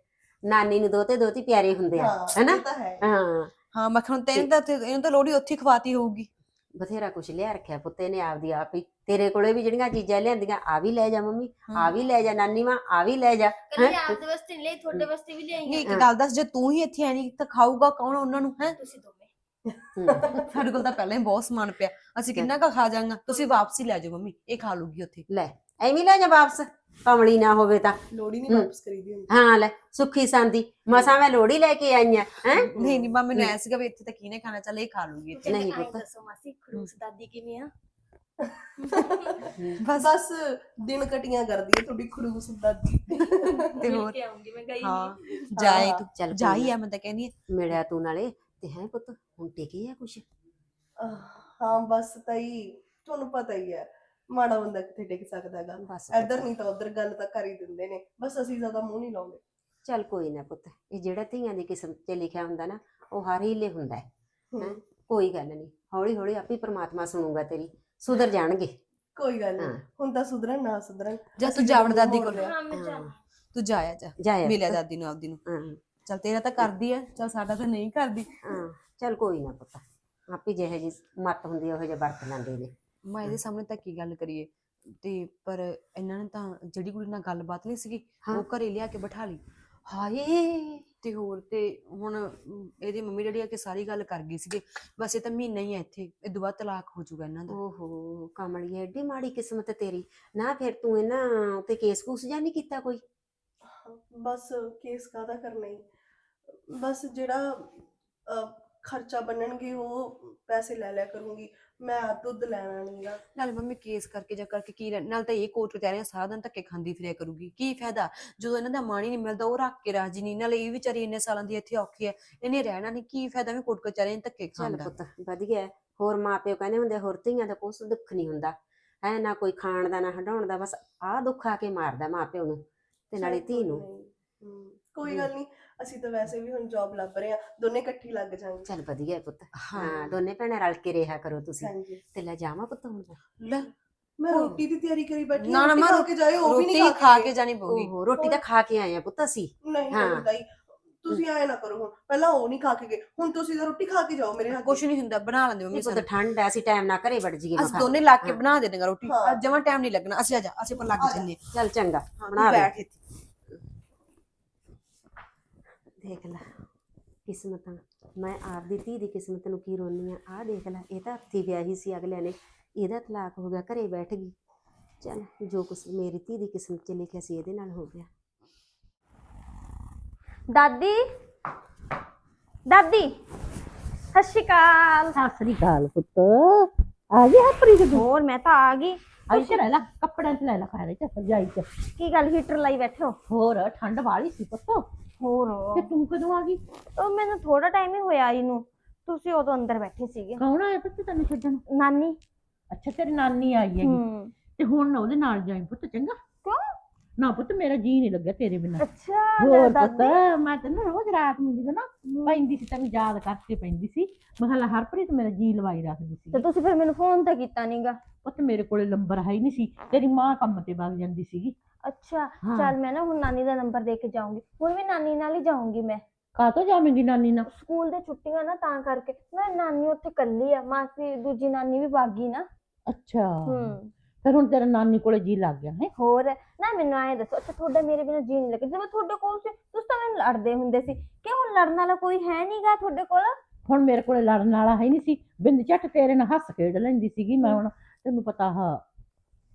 ਨਾਨੀ ਨੂੰ ਦੋਤੇ ਦੋਤੀ ਪਿਆਰੇ ਹੁੰਦੇ ਆ ਹਾਂ ਹੈਨਾ? ਇਹ ਤਾਂ ਹੈ। ਹਾਂ। ਹਾਂ ਮੈਂ ਕਿਹਾ ਹੁਣ ਤੈਨੂੰ ਤਾਂ ਇਹਨੂੰ ਤਾਂ ਲੋੜੀ ਉੱਥੇ ਹੀ ਖਵਾਤੀ ਹੋਊਗੀ। ਬਥੇਰਾ ਕੁਛ ਲਿਆ ਰੱਖਿਆ ਪੁੱਤੇ ਨੇ ਆਪਦੀ ਆਪ ਹੀ। ਤੇਰੇ ਕੋਲੇ ਵੀ ਜਿਹੜੀਆਂ ਚੀਜ਼ਾਂ ਲਿਆਂਦੀਆਂ ਆ ਵੀ ਲੈ ਜਾ ਮੰਮੀ ਆ ਵੀ ਲੈ ਜਾ ਨਾਨੀ ਮਾਂ ਆ ਵੀ ਲੈ ਜਾ ਕੱਲੀ ਆਪਦੇ ਵਾਸਤੇ ਨਹੀਂ ਲਈ ਤੁਹਾਡੇ ਵਾਸਤੇ ਵੀ ਲਿਆਈ ਨਹੀਂ ਇੱਕ ਹਾਂ। ਗੱਲ ਦੱਸ ਜੇ ਤੂੰ ਹੀ ਇੱਥੇ ਆਣੀ ਤਾਂ ਖਾਊਗਾ ਕੌਣ ਉਹਨਾਂ ਨੂੰ ਹੈ? ਤੁਸੀਂ ਦੋਵੇਂ। ਸਾਡੇ ਕੋਲ ਤਾਂ ਪਹਿਲਾਂ ਹੀ ਬਹੁਤ ਸਮਾਨ ਪਿਆ। ਅਸੀਂ ਕਿੰਨਾ ਕੁ ਖਾ ਜਾਾਂਗਾ ਤੁਸੀਂ ਵਾਪਸ ਹੀ ਲੈ ਜਾਓ ਮੰਮੀ ਇਹ ਖਾ ਲੂਗੀ ਉੱਥੇ। ਲੈ ਐਵੇਂ ਲੈ ਜਾ ਵਾਪਸ। ਕਮਲੀ ਨਾ ਹੋਵੇ ਤਾਂ। ਲੋੜੀ ਨਹੀਂ। ਵਾਪਸ ਕਰੀਦੀ ਹੁੰਦੀ। ਹਾਂ ਲੈ ਸੁੱਖੀ ਸੰਦੀ। ਮਸਾਂ ਮੈਂ ਲੋੜੀ ਲੈ ਕੇ ਆਈ ਆ ਹੈ? ਨਹੀਂ ਨਹੀਂ ਮਾਂ ਮੈਨੂੰ ਐ ਸੀਗਾ ਵੀ ਇੱਥੇ ਤਾਂ ਕਿਹਨੇ ਖਾਣਾ ਚੱਲ ਇਹ ਖਾ ਲੂਗੀ ਇੱਥੇ। ਨਹੀਂ ਪੁੱਤ। ਦੱਸੋ ਮਾਸੀ ਖੜੂਸ ਦਾਦੀ ਕਿਵੇਂ ਆ? ਬਸ ਬਸ ਦਿਨ ਕਟੀਆਂ ਕਰਦੀ ਹੈ ਤੁਹਾਡੀ ਖੜੂਸ ਦਾਦੀ। ਤੇ ਹੋਰ? ਕੇ ਆਉਂਗੀ ਮੈਂ ਗਈ ਹਾਂ ਨਹੀਂ। ਜਾਏ। ਤੂੰ। ਚੱਲ ਜਾਈ ਆ ਮੈਂ ਤਾਂ ਕਹਿੰਦੀ। ਮਿਲਿਆ ਤੂੰ ਨਾਲੇ ਤੇ ਹੈ ਪੁੱਤ ਹੁਣ ਟਿਕੀ ਆ ਕੁਛ? ਹਾਂ ਬਸ ਤਾਈ ਤੁਹਾਨੂੰ ਪਤਾ ਹੀ ਹੈ ਮਾੜਾ ਬੰਦਾ ਕਿੱਥੇ ਟਿਕ ਸਕਦਾ ਹੈਗਾ। ਬਸ ਇੱਧਰ ਨਹੀਂ ਤਾਂ ਉੱਧਰ ਗੱਲ ਤਾਂ ਕਰ ਹੀ ਦਿੰਦੇ ਨੇ। ਬਸ ਅਸੀਂ ਜ਼ਿਆਦਾ ਮੂੰਹ ਨਹੀਂ ਲਾਉਂਦੇ। ਚੱਲ ਕੋਈ ਨਾ ਪੁੱਤ ਇਹ ਜਿਹੜਾ ਧੀਆਂ ਦੀ ਕਿਸਮਤ 'ਚ ਲਿਖਿਆ ਹੁੰਦਾ ਨਾ ਉਹ ਹਰ ਹੀਲੇ ਹੁੰਦਾ ਹੈ। ਕੋਈ ਗੱਲ ਨਹੀਂ ਹੌਲੀ ਹੌਲੀ ਆਪੇ ਪ੍ਰਮਾਤਮਾ ਸੁਣੂਗਾ ਤੇਰੀ। ਸੁਧਰ ਜਾਣਗੇ। ਕੋਈ ਗੱਲ ਨਹੀਂ ਹਾਂ। ਹੁਣ ਤਾਂ ਸੁਧਰਨ ਨਾ ਸੁਧਰਨ। ਜਾ ਤੂੰ ਜਾਵੜ ਦਾਦੀ ਕੋਲ। ਹਾਂ ਮੈਂ ਤੂੰ ਜਾਇਆ ਜਾ। ਜਾਇਆ ਮਿਲਿਆ। ਦਾਦੀ ਨੂੰ ਆਪਦੀ ਨੂੰ। ਹਾਂ। ਚੱਲ ਤੇਰਾ ਤਾਂ ਕਰਦੀ ਆ ਚੱਲ ਸਾਡਾ ਤਾਂ ਨਹੀਂ ਕਰਦੀ। ਹਾਂ। ਚੱਲ ਕੋਈ ਨਾ ਪੁੱਤ ਆਪੇ ਜਿਹੇ ਜੀ ਮੱਤ ਹੁੰਦੀ ਉਹ ਜਿਹੇ ਵਰਤ ਲੈਂਦੇ ਨੇ। ਮੈਂ ਇਹਦੇ ਸਾਹਮਣੇ ਤਾਂ ਕੀ ਗੱਲ ਕਰੀਏ? ਤੇ ਪਰ ਇਹਨਾਂ ਨੇ ਤਾਂ ਜਿਹੜੀ ਕੁੜੀ ਨਾਲ ਗੱਲਬਾਤ ਨਹੀਂ ਸੀਗੀ ਹਾਂ। ਉਹ ਘਰੇ ਲਿਆ ਕੇ ਬਿਠਾ ਲਈ। ਹਾਏ! ਤੇ ਹੋਰ ਤੇ ਹੁਣ ਇਹਦੇ ਮੰਮੀ ਡੈਡੀ ਆ ਕੇ ਸਾਰੀ ਗੱਲ ਕਰ ਗਏ ਸੀਗੇ। ਬਸ ਇਹ ਤਾਂ ਮਹੀਨਾ ਹੀ ਆ ਇੱਥੇ ਇਹ ਤੋਂ ਬਾਅਦ ਤਲਾਕ ਹੋ ਜਾਊਗਾ ਇਹਨਾਂ ਦਾ। ਓਹੋ ਕਮਲੀਏ ਏਡੀ ਮਾੜੀ ਕਿਸਮਤ ਤੇਰੀ। ਨਾ ਫਿਰ ਤੂੰ ਇਹਨਾਂ ਉਤੇ ਕੇਸ ਕੂਸ ਜਾਂ ਨਹੀਂ ਕੀਤਾ ਕੋਈ? ਬਸ ਕੇਸ ਕਾਹਦਾ ਕਰਨਾ ਹੀ ਬਸ ਜਿਹੜਾ ਖਰਚਾ ਬਣਨਗੇ ਉਹ ਪੈਸੇ ਲੈ ਲਿਆ ਕਰੂੰਗੀ ਮੈਂ ਆ ਦੁੱਧ ਲੈਣਾ ਨਹੀਂਗਾ ਨਾਲੇ ਮੰਮੀ ਕੇਸ ਕਰਕੇ ਜਾਂ ਕਰਕੇ ਕੀ ਨਾਲ ਤਾਂ ਇਹ ਕੋਰਟ ਕਚਹਿਰੀਆਂ ਸਾਰਾ ਦਿਨ ਧੱਕੇ ਖਾਂਦੀ ਫਿਰਿਆ ਕਰੂਗੀ। ਕੀ ਫਾਇਦਾ? ਜਦੋਂ ਇਹਨਾਂ ਦਾ ਮਾਣ ਹੀ ਨਹੀਂ ਮਿਲਦਾ ਉਹ ਰੱਖ ਕੇ ਰਾਜੀ ਨਹੀਂ। ਨਾਲੇ ਇਹ ਵਿਚਾਰੀ ਇੰਨੇ ਸਾਲਾਂ ਦੀ ਇੱਥੇ ਔਖੀ ਹੈ ਇਹਨੇ ਰਹਿਣਾ ਨਹੀਂ। ਕੀ ਫਾਇਦਾ ਵੀ ਕੋਰਟ ਕਚਹਿਰੀਆਂ 'ਚ ਧੱਕੇ ਚੱਲ ਖਾਣ ਦਾ ਪੁੱਤ ਵਧੀਆ ਹੈ। ਹੋਰ ਮਾਪਿਓ ਕਹਿੰਦੇ ਹੁੰਦੇ ਹੋਰ ਧੀਆਂ ਦਾ ਕੁਛ ਦੁੱਖ ਨਹੀਂ ਹੁੰਦਾ। ਐ ਨਾ ਕੋਈ ਖਾਣ ਦਾ ਨਾ ਹਟਾਉਣ ਦਾ ਬਸ ਆਹ ਦੁੱਖ ਆ ਕੇ ਮਾਰਦਾ ਮਾਪਿਓ ਨੂੰ ਤੇ ਨਾਲੇ ਧੀ ਨੂੰ। ਹਮ, ਕੋਈ। ਗੱਲ ਨਹੀਂ। ਅਸੀਂ ਤਾਂ ਵੈਸੇ ਵੀ ਹੁਣ ਜੌਬ ਲੱਭ ਰਹੇ ਆ ਦੋਨੇ ਇਕੱਠੀ ਲੱਗ ਜਾਾਂਗੇ ਚੱਲ ਵਧੀਆ ਹੈ ਪੁੱਤ। ਹਾਂ। ਹਾਂ ਦੋਨੇ ਭੈਣਾਂ ਰਲ ਕੇ ਰਿਹਾ ਕਰੋ ਤੁਸੀਂ। ਹਾਂਜੀ। ਤੇ ਲੈ ਜਾਵਾਂ ਪੁੱਤ ਹੁਣ ਮੈਂ? ਲੈ ਮੈਂ ਰੋਟੀ ਦੀ ਤਿਆਰੀ ਕਰੀ ਬੈਠੀ ਨਾ, ਨਾ, ਰੋਟੀ ਮੈਂ ਖਾ ਕੇ ਜਾਇਓ ਉਹ ਵੀ ਰੋਟੀ ਨਹੀਂ ਖਾ ਕੇ ਜਾਣੀ ਪਊਗੀ। ਓਹੋ ਰੋਟੀ ਤਾਂ ਖਾ ਕੇ ਆਏ ਆ ਪੁੱਤ ਅਸੀਂ। ਨਹੀਂ ਹਾਂ। ਨਹੀਂ ਤਾਈ ਤੁਸੀਂ ਆਏ ਨਾ ਕਰੋ ਹੁਣ ਪਹਿਲਾਂ ਉਹ ਨਹੀਂ ਖਾ ਕੇ ਗਏ ਹੁਣ ਤੁਸੀਂ ਤਾਂ ਰੋਟੀ ਖਾ ਕੇ ਜਾਓ ਮੇਰੇ ਹੱਥ ਕੁਛ ਨਹੀਂ ਹੁੰਦਾ ਬਣਾ ਲੈਂਦੇ ਮੰਮੀ ਪੁੱਤ ਸਾਨੂੰ। ਠੰਡ ਐ ਅਸੀਂ ਟਾਈਮ ਨਾਲ ਘਰੇ ਵੜ ਜੀਏ ਅਸੀਂ ਦੋਨੇ ਲੱਗ ਕੇ ਹਾਂ। ਬਣਾ ਦੇ ਦੇਂਗਾ ਰੋਟੀ। ਹਾਂ। ਅੱਜ ਜਮਾ ਟਾਈਮ ਨਹੀਂ ਲੱਗਣਾ ਅਸੀਂ ਆ ਜਾ ਅਸੀਂ ਪਰ ਲੱਗ। ਜੰਨੇ। ਚੱਲ ਚੰਗਾ ਹਾਂ ਬਣਾ। ਬੈਠ ਇੱਥੇ। ਦੇਖ ਲੈ ਕਿਸਮਤਾਂ। ਮੈਂ ਆਪਦੀ ਧੀ ਦੀ ਕਿਸਮਤ ਨੂੰ ਕੀ ਰੋਨੀ ਆ? ਆਹ ਦੇਖ ਲੈ ਇਹ ਤਾਂ ਹੱਥੀ ਵਿਆਹੀ ਸੀ ਅਗਲੇ ਨੇ। ਇਹਦਾ ਤਲਾਕ ਹੋ ਗਿਆ ਘਰੇ ਬੈਠ ਗਈ। ਚੱਲ ਜੋ ਕੁਛ ਮੇਰੀ ਧੀ ਦੀ ਕਿਸਮਤ ਚ ਲਿਖਿਆ ਸੀ ਇਹਦੇ ਨਾਲ ਹੋ ਗਿਆ। ਦਾਦੀ? ਦਾਦੀ ਸਤਿ ਸ਼੍ਰੀ ਅਕਾਲ। ਸਤਿ ਸ੍ਰੀ ਅਕਾਲ ਪੁੱਤ। ਆ ਗਈ ਹਰਪ੍ਰੀਤ ਤੂੰ ਹੋਰ ਮੈਂ ਤਾਂ ਆ ਗਈ। ਇੱਥੇ ਲੈ ਲੈ ਕੱਪੜਿਆਂ 'ਚ ਲੈ ਲੈ ਖਾਣੇ 'ਚ ਰਜਾਈ 'ਚ। ਕੀ ਗੱਲ ਹੀਟਰ ਲਾਈ ਬੈਠੇ ਹੋ? ਹੋਰ ਠੰਡ ਵਾਲੀ ਸੀ ਪੁੱਤ। ਹੋਰ। ਤੇ ਤੂੰ ਕਦੋਂ ਆ ਗਈ? ਉਹ ਮੈਨੂੰ ਥੋੜਾ ਟਾਈਮ ਹੀ ਹੋਇਆ ਆਈ ਨੂੰ ਤੁਸੀਂ ਉਦੋਂ ਅੰਦਰ ਬੈਠੇ ਸੀਗੇ। ਕੌਣ ਆਇਆ ਪੁੱਤ ਤੈਨੂੰ ਛੱਡਣ? ਨਾਨੀ। ਅੱਛਾ ਤੇਰੀ ਨਾਨੀ ਆਈ ਹੈਗੀ। ਹੂੰ। ਤੇ ਹੁਣ ਨਾ ਉਹਦੇ ਨਾਲ ਜਾਈ ਪੁੱਤ ਚੰਗਾ? ਕਿਉਂ? ਨਾ ਪੁੱਤ ਮੇਰਾ ਜੀ ਨਹੀਂ ਲੱਗਾ ਤੇਰੇ ਬਿਨਾਂ। ਅੱਛਾ ਹੋਰ ਪੁੱਤ ਦਾਦੀ ਮੈਂ ਤੈਨੂੰ ਰੋਜ਼ ਰਾਤ ਨੂੰ ਜਦੋਂ ਨਾ ਪੈਂਦੀ ਸੀ ਤੈਨੂੰ ਯਾਦ ਕਰਕੇ ਪੈਂਦੀ ਸੀ। ਮੈਂ ਕਿਹਾ ਲੈ ਹਰਪ੍ਰੀਤ ਮੇਰਾ ਜੀ ਲਵਾਈ ਰੱਖਦੀ ਸੀ। ਤੇ ਤੁਸੀਂ ਫਿਰ ਮੈਨੂੰ ਫੋਨ ਤਾਂ ਕੀਤਾ ਨਹੀਂਗਾ ਪੁੱਤ ਮੇਰੇ ਕੋਲੇ ਨੰਬਰ ਹੈ ਹੀ ਨਹੀਂ ਸੀ। ਤੇਰੀ ਮਾਂ ਕੰਮ ਤੇ ਵਗ ਜਾਂਦੀ ਸੀਗੀ। ਅੱਛਾ ਹਾਂ। ਚੱਲ ਮੈਂ ਨਾ ਹੁਣ ਨਾਨੀ ਦਾ ਨੰਬਰ ਦੇ ਕੇ ਜਾਊਂਗੀ। ਹੁਣ ਵੀ ਨਾਨੀ ਨਾਲ ਹੀ ਜਾਊਂਗੀ ਮੈਂ। ਕਾਹਤੋਂ ਜਾਵੇਂਗੀ ਨਾਨੀ ਨਾਲ? ਸਕੂਲ ਦੇ ਛੁੱਟੀਆਂ ਨਾ ਤਾਂ ਕਰਕੇ। ਨਾ ਨਾਨੀ ਉੱਥੇ ਇਕੱਲੀ ਆ ਮਾਸੀ ਦੂਜੀ ਨਾਨੀ ਵੀ ਬਾਗੀ ਨਾ। ਅੱਛਾ। ਹੂੰ। ਫਿਰ ਹੁਣ ਤੇਰਾ ਨਾਨੀ ਕੋਲੇ ਜੀ ਲੱਗ ਗਿਆ ਹੈ? ਹੋਰ ਨਾ ਮੈਨੂੰ ਐਂ ਦੱਸੋ ਅੱਛਾ ਤੁਹਾਡਾ ਮੇਰੇ ਬਿਨਾਂ ਜੀ ਨਹੀਂ ਲੱਗਦਾ ਜਦੋਂ ਮੈਂ ਤੁਹਾਡੇ ਕੋਲ ਸੀ ਤੁਸੀਂ ਤਾਂ ਮੈਨੂੰ ਲੜਦੇ ਹੁੰਦੇ ਸੀ। ਕਿ ਹੁਣ ਲੜਨ ਵਾਲਾ ਕੋਈ ਹੈ ਨਹੀਂਗਾ ਤੁਹਾਡੇ ਕੋਲ? ਹੁਣ ਮੇਰੇ ਕੋਲੇ ਲੜਨ ਵਾਲਾ ਹੈ ਨਹੀਂ ਸੀ। ਬਿੰਦ ਝੱਟ ਤੇਰੇ ਨਾਲ ਹੱਸ ਖੇਡ ਲੈਂਦੀ ਸੀਗੀ ਮੈਂ ਹੁਣ। ਤੈਨੂੰ ਪਤਾ ਹਾਂ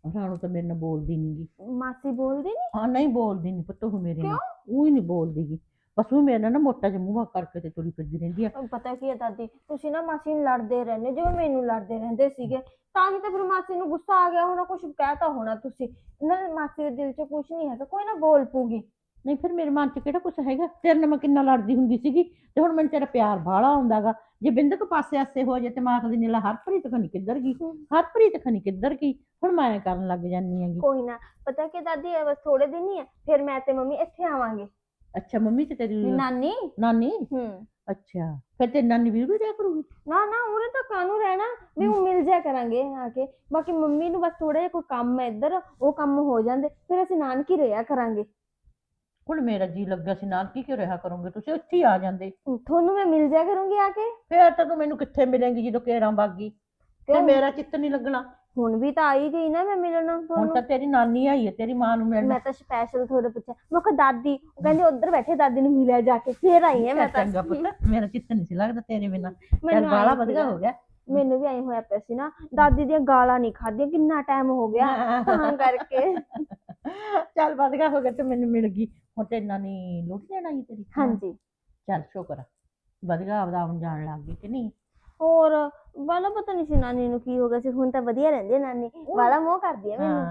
ਰਾਣੋ ਤਾਂ ਮੇਰੇ ਨਾਲ ਬੋਲਦੀ ਨਹੀਂਗੀ ਮਾਸੀ ਬੋਲਦੀ ਨਹੀਂ ਹਾਂ ਨਹੀਂ ਬੋਲਦੀ ਨਹੀਂ ਪੁੱਤ ਉਹ ਮੇਰੇ ਨਾਲ? ਉਹ ਹੀ ਨਹੀਂ ਬੋਲਦੀਗੀ ਬਸ ਉਹ ਮੇਰੇ ਨਾਲ ਨਾ ਮੋਟਾ ਜਿਹਾ ਮੂੰਹ ਕਰਕੇ ਤੇ ਤੁਰੀ ਫਿਰਦੀ ਰਹਿੰਦੀ ਆ। ਪਤਾ ਕੀ ਹੈ ਦਾਦੀ ਤੁਸੀਂ ਨਾ ਮਾਸੀ ਨੂੰ ਲੜਦੇ ਰਹਿੰਦੇ ਜਿਵੇਂ ਮੈਨੂੰ ਲੜਦੇ ਰਹਿੰਦੇ ਸੀਗੇ ਤਾਂ ਹੀ ਤਾਂ ਫਿਰ ਮਾਸੀ ਨੂੰ ਗੁੱਸਾ ਆ ਗਿਆ ਹੋਣਾ ਕੁਝ ਕਹਿਤਾ ਹੋਣਾ ਤੁਸੀਂ। ਨਾਲੇ ਮਾਸੀ ਦੇ ਦਿਲ 'ਚ ਕੁਝ ਨਹੀਂ ਹੈਗਾ ਕੋਈ ਨਾ ਬੋਲ ਪੂਗੀ। ਨਹੀਂ ਫਿਰ ਮੇਰੇ ਮਨ 'ਚ ਕਿਹੜਾ ਕੁਛ ਹੈਗਾ? ਤੇਰੇ ਨਾਲ ਮੈਂ ਕਿੰਨਾ ਲੜਦੀ ਹੁੰਦੀ ਸੀਗੀ ਤੇ ਹੁਣ ਮੈਨੂੰ ਤੇਰਾ ਪਿਆਰ ਬਾਹਲਾ ਆਉਂਦਾਗਾ। ਜੇ ਬਿੰਦਕ ਪਾਸੇ ਆਸੇ ਹੋ ਜੇ ਤੇ ਮੈਂ ਆਖਦੀ ਨੀਲਾ ਹਰਪ੍ਰੀਤ ਖਣੀ ਕਿੱਧਰ ਗਈ? ਹਰਪ੍ਰੀਤ ਖਣੀ ਕਿੱਧਰ ਗਈ? ਹੁਣ ਮੈਂ ਐਂ ਕਰਨ ਲੱਗ ਜਾਂਦੀ ਹੈਗੀ। ਕੋਈ ਨਾ ਪਤਾ ਕੀ ਦਾਦੀ ਇਹ ਬਸ ਥੋੜੇ ਦਿਨ ਹੀ ਹੈ ਫਿਰ ਮੈਂ ਤੇ ਮੰਮੀ ਇੱਥੇ ਆਵਾਂਗੇ। ਅੱਛਾ ਮੰਮੀ ਤੇ ਤੇਰੀ ਨਾਨੀ? ਨਾਨੀ? ਹੂੰ। ਅੱਛਾ ਫਿਰ ਤੇ ਨਾਨੀ ਵੀ ਰਿਹਾ ਕਰੂਗੀ ਨਾ ਨਾ ਉਰੇ ਤਾਂ ਕਾਨੂੰ ਰਹਿਣਾ? ਵੀ ਉਹ ਮਿਲ ਜਾ ਕਰਾਂਗੇ ਆ ਕੇ। ਬਾਕੀ ਮੰਮੀ ਨੂੰ ਬਸ ਥੋੜਾ ਜਿਹਾ ਕੋਈ ਕੰਮ ਹੈ ਇੱਧਰ ਉਹ ਕੰਮ ਹੋ ਜਾਂਦੇ ਫਿਰ ਅਸੀਂ ਨਾਨਕੀ ਰਿਹਾ ਕਰਾਂਗੇ। ਹੁਣ ਮੇਰਾ ਜੀ ਲੱਗਾ ਸੀ ਨਾਲ ਕੀ ਕਿਉਂ ਰਿਹਾ ਕਰੋਗੇ? ਤੁਸੀਂ ਹੀ ਆ ਜਾਂਦੇ। ਤੁਹਾਨੂੰ ਮੈਂ ਮਿਲ ਜਾ ਕਰੂੰਗੀ ਆ ਕੇ? ਫੇਰ ਤਾਂ ਤੂੰ ਮੈਨੂੰ ਕਿੱਥੇ ਮਿਲੇਂਗੀ ਜਦੋਂ ਕੇਰਾਂ ਬਾਗੀ? ਤੇ ਕਿਉਂ? ਮੇਰਾ ਚਿੱਤ ਨਹੀਂ ਲੱਗਣਾ। ਹੁਣ ਵੀ ਤਾਂ ਆਈ ਗਈ ਨਾ ਮੈਂ ਮਿਲਣ ਹੁਣ ਤੁਹਾਨੂੰ ਤਾਂ ਤੇਰੀ ਨਾਨੀ ਆਈ ਹੈ ਤੇਰੀ ਮਾਂ ਨੂੰ ਮਿਲਣ। ਮੈਂ ਤਾਂ ਸਪੈਸ਼ਲ ਥੋੜੇ ਪੁੱਛਿਆ ਮੈਂ ਕਿਹਾ ਦਾਦੀ ਉਹ ਕਹਿੰਦੇ ਉੱਧਰ ਬੈਠੇ ਦਾਦੀ ਨੂੰ ਮਿਲਿਆ ਜਾ ਕੇ। ਫੇਰ ਆਈ ਹਾਂ ਮੈਂ ਤਾਂ। ਚੰਗਾ ਪੁੱਤ ਮੇਰਾ ਚਿੱਤ ਨਹੀਂ ਸੀ ਲੱਗਦਾ ਤੇਰੇ ਬਿਨਾਂ। ਚੱਲ ਮੈਨੂੰ ਬਾਲਾ ਵਧੀਆ। ਹੋ ਗਿਆ। ਮੈਨੂੰ ਵੀ ਐਂ ਹੋਇਆ ਪਿਆ ਸੀ ਨਾ ਦਾਦੀ ਦੀਆਂ ਗਾਲਾਂ ਨਹੀਂ ਖਾਧੀਆਂ ਕਿੰਨਾ ਟਾਈਮ ਹੋ ਗਿਆ। ਤਾਂ ਕਰਕੇ। ਚੱਲ ਵਧੀਆ ਹੋ ਗਿਆ ਤੇ ਮੈਨੂੰ ਮਿਲ ਗਈ। ਹੁਣ ਤੇ ਨਾਨੀ ਲੁੱਟ ਲੈਣਾ ਹੀ ਤੇਰੀ ਹਾਂਜੀ। ਚੱਲ ਸ਼ੁਕਰ ਆ। ਵਧੀਆ ਆਪਦਾ ਆਉਣ ਜਾਣ ਲੱਗ ਗਈ ਕਿ ਨਹੀਂ? ਹੋਰ ਵਾਲਾ ਪਤਾ ਨਹੀਂ ਸੀ ਨਾਨੀ ਨੂੰ ਕੀ ਹੋ ਗਿਆ ਸੀ ਹੁਣ ਤਾਂ ਵਧੀਆ ਰਹਿੰਦੀ ਹੈ ਨਾਨੀ। ਵਾਲਾ ਮੋਹ ਕਰਦੀ ਹੈ ਮੈਨੂੰ।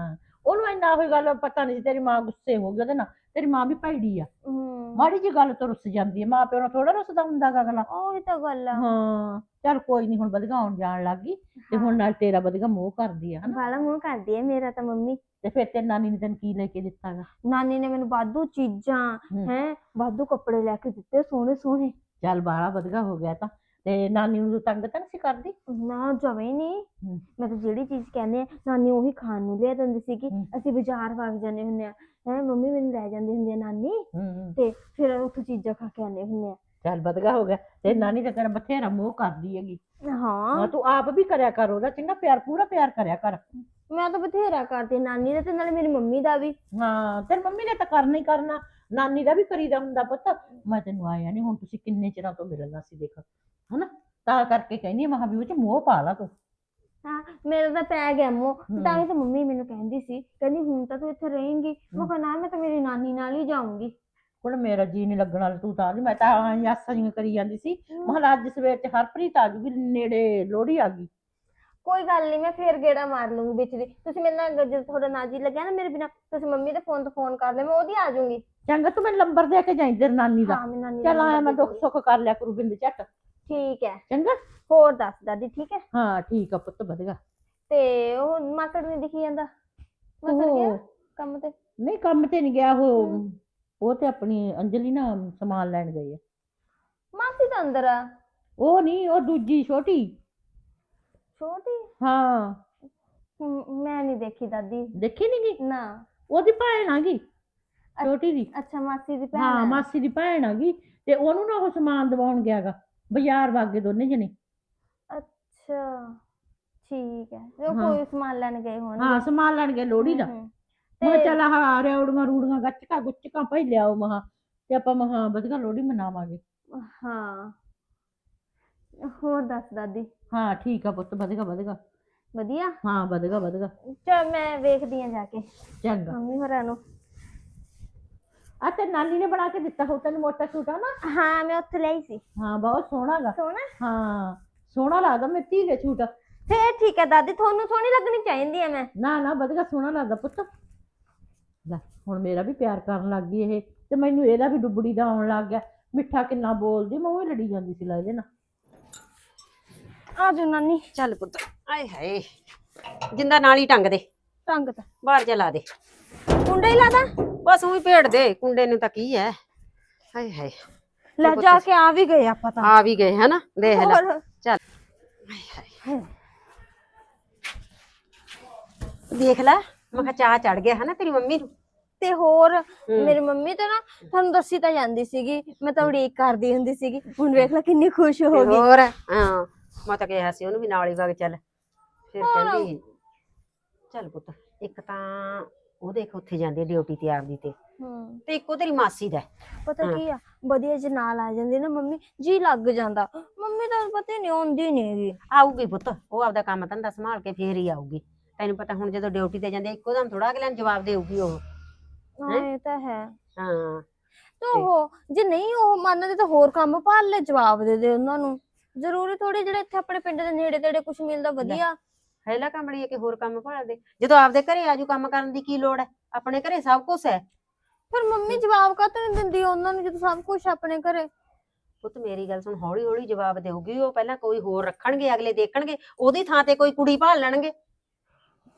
ਉਹਨੂੰ ਇੰਨਾ ਹੋਈ ਗੱਲ ਪਤਾ ਨਹੀਂ ਸੀ ਤੇਰੀ ਮਾਂ ਗੁੱਸੇ ਹੋ ਗਈ ਉਹਦੇ ਨਾਲ। ਤੇਰੀ ਮਾਂ ਵੀ ਭੈੜੀ ਆ। ਹੂੰ। ਮਾੜੀ ਜੀ ਗੱਲ ਤੋਂ ਰੁੱਸ ਜਾਂਦੀ ਹੈ ਮਾਂ ਪਿਓ ਨਾਲ ਥੋੜਾ ਰੁੱਸਦਾ ਹੁੰਦਾ ਗਾ ਅਗਲਾ। ਉਹੀ ਤਾਂ ਗੱਲ ਆ। ਹਾਂ ਚੱਲ ਕੋਈ ਨਹੀਂ ਹੁਣ ਵਧੀਆ ਆਉਣ ਜਾਣ ਲੱਗ ਗਈ ਤੇ ਹੁਣ ਨਾਲ ਤੇਰਾ ਵਧੀਆ ਮੋਹ ਕਰਦੀ ਆ ਹਨਾ। ਵਾਲਾ ਮੋਹ ਕਰਦੀ ਹੈ ਮੇਰਾ ਤਾਂ ਮੰਮੀ। ਤੇ ਫਿਰ ਤੇਰੀ ਨਾਨੀ ਨੇ ਤੈਨੂੰ ਕੀ ਲੈ ਕੇ ਦਿੱਤਾਗਾ ਨਾਨੀ ਨੇ ਮੈਨੂੰ ਵਾਧੂ ਚੀਜ਼ਾਂ ਹੂੰ। ਹੈ ਵਾਧੂ ਕੱਪੜੇ ਲੈ ਕੇ ਦਿੱਤੇ ਸੋਹਣੇ ਸੋਹਣੇ। ਚੱਲ ਬਾਲਾ ਵਧੀਆ ਹੋ ਗਿਆ ਤਾਂ। ਤੇ ਨਾਨੀ ਨੂੰ ਤੂੰ ਤੰਗ ਤਾਂ ਨਹੀਂ ਸੀ ਕਰਦੀ? ਨਾ ਜਵੇਂ ਨਹੀਂ ਹੂੰ। ਮੈਂ ਤਾਂ ਜਿਹੜੀ ਚੀਜ਼ ਕਹਿੰਦੇ ਆ ਨਾਨੀ ਉਹੀ ਖਾਣ ਨੂੰ ਲਿਆ ਦਿੰਦੀ ਸੀਗੀ। ਹੂੰ। ਅਸੀਂ ਬਾਜ਼ਾਰ ਵਗ ਜਾਂਦੇ ਹੁੰਦੇ ਆ। ਹੈ ਮੰਮੀ ਮੈਨੂੰ ਲੈ ਜਾਂਦੀ ਹੁੰਦੀ ਆ ਨਾਨੀ ਹੂੰ ਤੇ ਫਿਰ ਉੱਥੋਂ ਚੀਜ਼ਾਂ ਖਾ ਕੇ ਆਉਂਦੇ ਹੁੰਦੇ ਆ। ਚੱਲ ਵਧੀਆ ਹੋ ਗਿਆ। ਤੇ ਨਾਨੀ ਤਾਂ ਤੇਰਾ ਬਥੇਰਾ ਮੋਹ ਕਰਦੀ ਹੈਗੀ। ਹਾਂ। ਹਾਂ ਤੂੰ ਆਪ ਵੀ ਕਰਿਆ ਕਰ ਉਹਦਾ ਚੰਗਾ ਪਿਆਰ ਪੂਰਾ ਪਿਆਰ ਕਰਿਆ ਕਰ। ਮੈਂ ਤਾਂ ਬਥੇਰਾ ਕਰਦੀ ਨਾਨੀ ਦਾ ਤੇ ਨਾਲੇ ਮੇਰੀ ਮੰਮੀ ਦਾ ਵੀ। ਹਾਂ ਤੇਰੀ ਮੰਮੀ ਨੇ ਤਾਂ ਕਰਨਾ ਹੀ ਕਰਨਾ। ਨਾਨੀ ਦਾ ਵੀ ਕਰੀਦਾ ਹੁੰਦਾ ਪੁੱਤ। ਮੈਂ ਤੈਨੂੰ ਆਇਆ ਨਹੀਂ ਹੁਣ ਤੁਸੀਂ ਕਿੰਨੇ ਚਿਰਾਂ ਤੋਂ ਮਿਲਣਾ ਸੀ ਦੇਖ। ਹਨਾ? ਤਾਂ ਕਰਕੇ ਕਹਿੰਦੀ ਆ, ਮੈਂ ਕਿਹਾ ਵੀ ਵਿੱਚ ਮੋਹ ਪਾ ਲਾ ਤੂੰ। ਹਾਂ ਮੇਰਾ ਤਾਂ ਪੈ ਗਿਆ ਮੋ। ਤਾਂ ਹੀ ਤਾਂ ਮੰਮੀ ਮੈਨੂੰ ਕਹਿੰਦੀ ਸੀ ਕਹਿੰਦੀ ਹੁਣ ਤਾਂ ਤੂੰ ਇੱਥੇ ਰਹੇਂਗੀ। ਮੈਂ ਕਿਹਾ ਨਾ ਮੈਂ ਤਾਂ ਮੇਰੀ ਨਾਨੀ ਨਾਲ ਹੀ ਜਾਊਂਗੀ। ਹੁਣ ਮੇਰਾ ਜੀ ਨਹੀਂ ਲੱਗਣ ਵਾਲਾ ਤੂੰ ਤਾਂ ਮੈਂ ਤਾਂ ਯਾਸਾਂ ਜਿਹੀਆਂ ਕਰੀ ਜਾਂਦੀ ਸੀ। ਮੈਂ ਕਿਹਾ ਅੱਜ ਸਵੇਰ ਤੇ ਹਰਪ੍ਰੀਤ ਆ ਜੂਗੀ ਨੇੜੇ ਲੋਹੜੀ ਆ ਗਈ। ਕੋਈ ਗੱਲ ਨਹੀਂ ਮੈਂ ਫੇਰ ਗੇੜਾ ਮਾਰ ਲੂੰਗੀ ਵਿੱਚ ਦੀ ਤੁਸੀਂ ਮੇਰੇ ਨਾਲ ਜਦੋਂ ਤੁਹਾਡਾ ਨਾਜੀ ਲੱਗਿਆ ਨਾ ਮੇਰੇ ਬਿਨਾ ਤੁਸੀਂ ਮੰਮੀ ਦੇ ਫੋਨ ਤੋਂ ਫੋਨ ਕਰ ਲਿਓ ਮੈਂ ਉਹਦੀ ਆ ਜਾਊਂਗੀ ਚੰਗਾ ਤੂੰ ਮੈਨੂੰ ਨੰਬਰ ਦੇ ਕੇ ਜਾਈਂ ਤੇਰੀ ਨਾਨੀ ਦਾ। ਹਾਂ ਮੈਂ ਨਾਨੀ ਚੱਲ ਆਇਆ ਮੈਂ ਦੁੱਖ। ਸੁੱਖ ਕਰ ਲਿਆ ਕਰੂ ਬਿੰਦ ਝੱਟ। ਠੀਕ ਹੈ। ਚੰਗਾ। ਹੋਰ ਦੱਸ ਦਾਦੀ ਠੀਕ ਹੈ? ਹਾਂ ਠੀਕ ਆ ਪੁੱਤ ਵਧੀਆ। ਤੇ ਉਹ ਮਾਸੜ ਨਹੀਂ ਦਿਖੀ ਜਾਂਦਾ? ਮਾਸੜ ਗਿਆ ਉਹ ਕੰਮ ਤੇ? ਨਹੀਂ ਕੰਮ ਤੇ ਨਹੀਂ ਗਿਆ ਉਹ ਹਮ। ਉਹ ਤੇ ਆਪਣੀ ਅੰਜਲੀ ਨਾ ਸਮਾਨ ਲੈਣ ਗਈ ਆ। ਮਾਸੀ ਤਾਂ ਅੰਦਰ ਆ। ਉਹ ਨਹੀਂ ਉਹ ਦੂਜੀ ਛੋਟੀ। ਛੋਟੀ? ਹਾਂ। ਮ- ਮੈਂ ਨਹੀਂ ਦੇਖੀ ਦਾਦੀ। ਦੇਖੀ ਨਹੀਂ ਗਈ ਨਾ। ਉਹਦੀ ਭੈਣ ਆ ਗਈ ਛੋਟੀ ਦੀ। ਅੱਛਾ ਮਾਸੀ ਦੀ ਭੈਣ ਹਾਂ ਆ। ਮਾਸੀ ਦੀ ਭੈਣ ਆ ਗਈ ਤੇ ਉਹਨੂੰ ਨਾ ਉਹ ਸਮਾਨ ਦਿਵਾਉਣ ਗਿਆਗਾ ਬਾਜ਼ਾਰ ਵਾਗੇ ਦੋਨੇ ਜਣੇ। ਅੱਛਾ ਠੀਕ ਹੈ। ਤੇ ਉਹ ਹਾਂ। ਕੋਈ ਸਮਾਨ ਲੈਣ ਗਏ ਹੋਣਗੇ। ਹਾਂ ਸਮਾਨ ਲੈਣ ਗਏ ਲੋਹੜੀ ਦਾ। ਮੈਂ ਤੇ ਚੱਲ ਆਹ ਰਿਉੜੀਆਂ ਰੂੜੀਆਂ ਗੱਚਕਾ ਗੁੱਚਕਾਂ ਭਾਈ ਲਿਆਓ ਮਹਾ ਤੇ ਆਪਾਂ ਮਹਾ ਵਧੀਆ ਲੋਹੜੀ ਮਨਾਵਾਂਗੇ। ਹਾਂ। ਹੋਰ ਦੱਸ ਦਾਦੀ? ਹਾਂ ਠੀਕ ਆ ਪੁੱਤ ਵਧੀਆ ਵਧੀਆ। ਵਧੀਆ? ਹਾਂ ਵਧੀਆ ਵਧੀਆ। ਚਲ ਮੈਂ ਵੇਖਦੀ ਆ ਜਾ ਕੇ। ਚੰਗਾ। ਮੰਮੀ ਹੋਰਾਂ ਨੂੰ। ਆ ਤੇ ਨਾਨੀ ਨੇ ਬਣਾ ਕੇ ਦਿੱਤਾ ਹੋ ਤੈਨੂੰ ਮੋਟਾ ਸੂਟ ਆ ਨਾ? ਹਾਂ ਮੈਂ ਉੱਥੇ ਲਈ ਸੀ। ਹਾਂ ਬਹੁਤ ਸੋਹਣਾ ਗਾ। ਸੋਹਣਾ? ਹਾਂ। ਸੋਹਣਾ ਲੱਗਦਾ ਮੈਂ ਧੀ ਦੇ ਸੂਟ। ਫੇਰ ਠੀਕ ਹੈ ਦਾਦੀ ਤੁਹਾਨੂੰ ਸੋਹਣੀ ਲੱਗਣੀ ਚਾਹੀਦੀ ਹੈ ਮੈਂ। ਨਾ ਨਾ ਵਧੀਆ ਸੋਹਣਾ ਲੱਗਦਾ ਪੁੱਤ। ਲੈ ਹੁਣ ਮੇਰਾ ਵੀ ਪਿਆਰ ਕਰਨ ਲੱਗ ਗਈ ਇਹ ਤੇ ਮੈਨੂੰ ਇਹਦਾ ਵੀ ਡੁੱਬੜੀ ਦਾ ਆਉਣ ਲੱਗ ਗਿਆ। ਮਿੱਠਾ ਕਿੰਨਾ ਬੋਲਦੀ ਮੈਂ ਉਹ ਹੀ ਲੜੀ ਜਾਂਦੀ ਸੀ ਲੈ ਇਹਦੇ ਨਾਲ। ਆ ਜਾ ਨਾਨੀ। ਚੱਲ ਪੁੱਤ ਆਏ ਹਾਏ ਜਿੰਦਾ ਨਾਲ ਹੀ ਟੰਗ ਦੇ। ਟੰਗ ਤਾਂ। ਬਾਹਰ ਚਲਾ ਦੇ। ਕੁੰਡਾ ਹੀ ਲਾਦਾ ਬਸ ਉਹੀ ਭੇੜ ਦੇ ਕੁੰਡੇ ਨੂੰ ਤਾਂ ਕੀ ਹੈ। ਹਾਏ ਹਾਏ। ਲੈ ਜਾ ਕੇ ਆ ਵੀ ਗਏ ਆਪਾਂ ਤਾਂ। ਆ ਵੀ ਗਏ ਹਨਾ? ਦੇਖ ਲੈ। ਹੋਰ। ਦੇਖ ਲੈ ਮੈਂ ਕਿਹਾ ਚਾਹ ਚੜ ਗਿਆ ਹਨਾ ਤੇਰੀ ਮੰਮੀ ਨੂੰ। ਤੇ ਹੋਰ ਮੇਰੀ ਮੰਮੀ ਤਾਂ ਨਾ ਤੁਹਾਨੂੰ ਦੱਸੀ ਤਾਂ ਜਾਂਦੀ ਸੀਗੀ ਮੈਂ ਤਾਂ ਉਡੀਕ ਕਰਦੀ ਹੁੰਦੀ ਸੀਗੀ। ਹੁਣ ਵੇਖ ਲੈ ਕਿੰਨੀ ਖੁਸ਼ ਹੋ ਗਈ। ਹੋਰ ਹਾਂ ਮੈਂ ਤਾਂ ਕਿਹਾ ਸੀ ਉਹਨੂੰ ਵੀ ਨਾਲ ਹੀ ਵਗ ਚੱਲ। ਫਿਰ ਕਹਿੰਦੀ ਚੱਲ ਪੁੱਤ ਇੱਕ ਤਾਂ ਉਹ ਦੇਖ ਉੱਥੇ ਜਾਂਦੀ ਡਿਊਟੀ ਤੇ ਆਪਦੀ ਤੇ। ਤੇ ਇੱਕੋ ਤੇਰੀ ਮਾਸੀ ਦਾ ਹੈ। ਪਤਾ ਕੀ ਆ? ਵਧੀਆ ਜੇ ਨਾਲ ਆ ਜਾਂਦੀ ਨਾ ਮੰਮੀ ਜੀ ਲੱਗ ਜਾਂਦਾ। ਮੰਮੀ ਤਾਂ ਪਤਾ ਨਹੀਂ ਆਉਂਦੀ ਨਹੀਂ ਹੈਗੀ। ਆਊਗੀ ਪੁੱਤ ਉਹ ਆਪਦਾ ਕੰਮ ਧੰਦਾ ਸੰਭਾਲ ਕੇ ਫੇਰ ਹੀ ਆਊਗੀ। ਤੈਨੂੰ ਪਤਾ ਹੁਣ ਜਦੋਂ ਡਿਊਟੀ ਤੇ ਜਾਂਦੇ ਆ, ਇੱਕੋ ਦਮ ਥੋੜਾ ਅਗਲੇ ਨੂੰ ਜਵਾਬ ਦੇਊਗੀ ਉਹ। ਹਾਂ ਇਹ ਤਾਂ ਹੈ। ਹਾਂ। ਤੇ ਉਹ ਜੇ ਨਹੀਂ ਉਹ ਮੰਨਦੇ ਤਾਂ ਹੋਰ ਕੰਮ ਭਾਲ ਲੈ ਜਵਾਬ ਦੇ ਦੇ ਉਹਨਾਂ ਨੂੰ। ਜ਼ਰੂਰੀ ਥੋੜੀ ਜਿਹੜੇ ਇੱਥੇ ਆਪਣੇ ਪਿੰਡ ਦੇ ਨੇੜੇ ਤੇੜੇ ਕੁਝ ਮਿਲਦਾ ਵਧੀਆ। ਹੈਲਾ ਕੰਬੜੀ ਹੈ ਕਿ ਹੋਰ ਕੰਮ ਭਾਲਦੇ? ਜਦੋਂ ਆਪਦੇ ਘਰੇ ਆਜੂ ਕੰਮ ਕਰਨ ਦੀ ਕੀ ਲੋੜ ਹੈ? ਆਪਣੇ ਘਰੇ ਸਭ ਕੁਝ ਹੈ। ਫਿਰ ਮੰਮੀ ਜਵਾਬ ਕਾਹਤੋਂ ਨਹੀਂ ਦਿੰਦੀ? ਉਹਨਾਂ ਨੂੰ ਜਦੋਂ ਸਭ ਕੁਝ ਆਪਣੇ ਘਰੇ। ਪੁੱਤ ਮੇਰੀ ਗੱਲ ਸੁਣ ਹੌਲੀ ਹੌਲੀ ਜਵਾਬ ਦੇਊਗੀ ਉਹ। ਪਹਿਲਾਂ ਕੋਈ ਹੋਰ ਰੱਖਣਗੇ ਅਗਲੇ ਦੇਖਣਗੇ ਉਹਦੀ ਥਾਂ ਤੇ ਕੋਈ ਕੁੜੀ ਭਾਲ ਲੈਣਗੇ।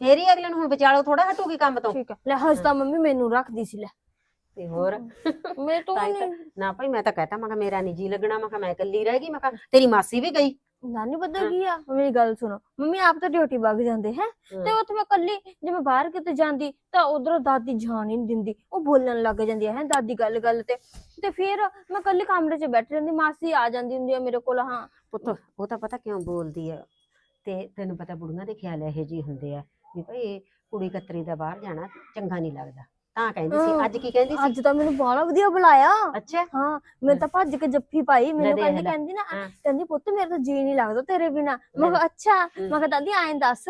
ਫੇਰ ਹੀ ਅਗਲੇ ਨੂੰ ਹੁਣ ਵਿਚਾਲੋ ਥੋੜਾ ਹਟੂਗੀ ਕੰਮ ਤੋਂ। ਠੀਕ ਹੈ ਲੈ ਹੱਸਦਾ ਮੰਮੀ ਮੈਨੂੰ ਰੱਖਦੀ ਸੀ ਲੈ। ਤੇ ਹੋਰ? ਮੈਂ ਤੋਂ ਤਾਂ ਹੀ ਤਾਂ- ਨਹੀਂ ਨਾ ਭਾਈ ਮੈਂ ਤਾਂ ਕਹਤਾ ਮੈਂ ਕਿਹਾ ਮੇਰਾ ਨਹੀਂ ਜੀ ਲੱਗਣਾ ਮੈਂ ਕਿਹਾ ਮੈਂ ਇਕੱਲੀ ਰਹਿ ਗਈ ਮੈਂ ਕਿਹਾ ਤੇਰੀ ਮਾਸੀ ਵੀ ਗਈ। ਨਾਨੀ ਪਤਾ ਕੀ ਆ? ਮੇਰੀ ਗੱਲ ਸੁਣੋ ਮੰਮੀ ਆਪ ਤਾਂ ਡਿਊਟੀ ਵਗ ਜਾਂਦੇ ਹੈ? ਤੇ ਉੱਥੇ ਮੈਂ ਕੱਲੀ ਜੇ ਮੈਂ ਬਾਹਰ ਕਿਤੇ ਜਾਂਦੀ ਤਾਂ ਉਧਰੋਂ ਦਾਦੀ ਜਾਣ ਹੀ ਨਹੀਂ ਦਿੰਦੀ। ਉਹ ਬੋਲਣ ਲੱਗ ਜਾਂਦੀ ਹੈ ਦਾਦੀ ਗੱਲ ਗੱਲ ਤੇ। ਤੇ ਫਿਰ ਮੈਂ ਕੱਲੀ ਕਮਰੇ 'ਚ ਬੈਠੀ ਰਹਿੰਦੀ ਮਾਸੀ ਆ ਜਾਂਦੀ ਹੁੰਦੀ ਆ ਮੇਰੇ ਕੋਲ ਹਾਂ। ਪੁੱਤ ਉਹ ਤਾਂ ਪਤਾ ਕਿਉਂ ਬੋਲਦੀ ਆ? ਤੇ ਤੈਨੂੰ ਪਤਾ ਬੁੜੀਆਂ ਦੇ ਖਿਆਲ ਇਹੋ ਜਿਹੇ ਹੁੰਦੇ ਆ ਵੀ ਭਾਈ ਕੁੜੀ ਕਤਰੀ ਦਾ ਬਾਹਰ ਜਾਣਾ ਚੰਗਾ ਨਹੀਂ ਲੱਗਦਾ। ਤਾਂ ਕਹਿੰਦੀ ਸੀ। ਅੱਜ ਕੀ ਕਹਿੰਦੀ ਸੀ ਅੱਜ ਤਾਂ ਮੈਨੂੰ ਬਾਹਲਾ ਵਧੀਆ ਬੁਲਾਇਆ ਅੱਛਾ ਹਾਂ ਮੈਂ ਤਾਂ ਭੱਜ ਕੇ ਜੱਫੀ ਪਾਈ ਮੈਨੂੰ ਕਹਿੰਦੀ। ਕਹਿੰਦੀ ਨਾ। ਕਹਿੰਦੀ ਪੁੱਤ ਮੇਰੇ ਤਾਂ ਜੀ ਨਹੀਂ ਲੱਗਦਾ ਤੇਰੇ ਬਿਨਾ ਮੈਂ। ਕਿਹਾ ਅੱਛਾ। ਮੈਂ ਕਿਹਾ ਦਾਦੀ ਐਂ ਦੱਸ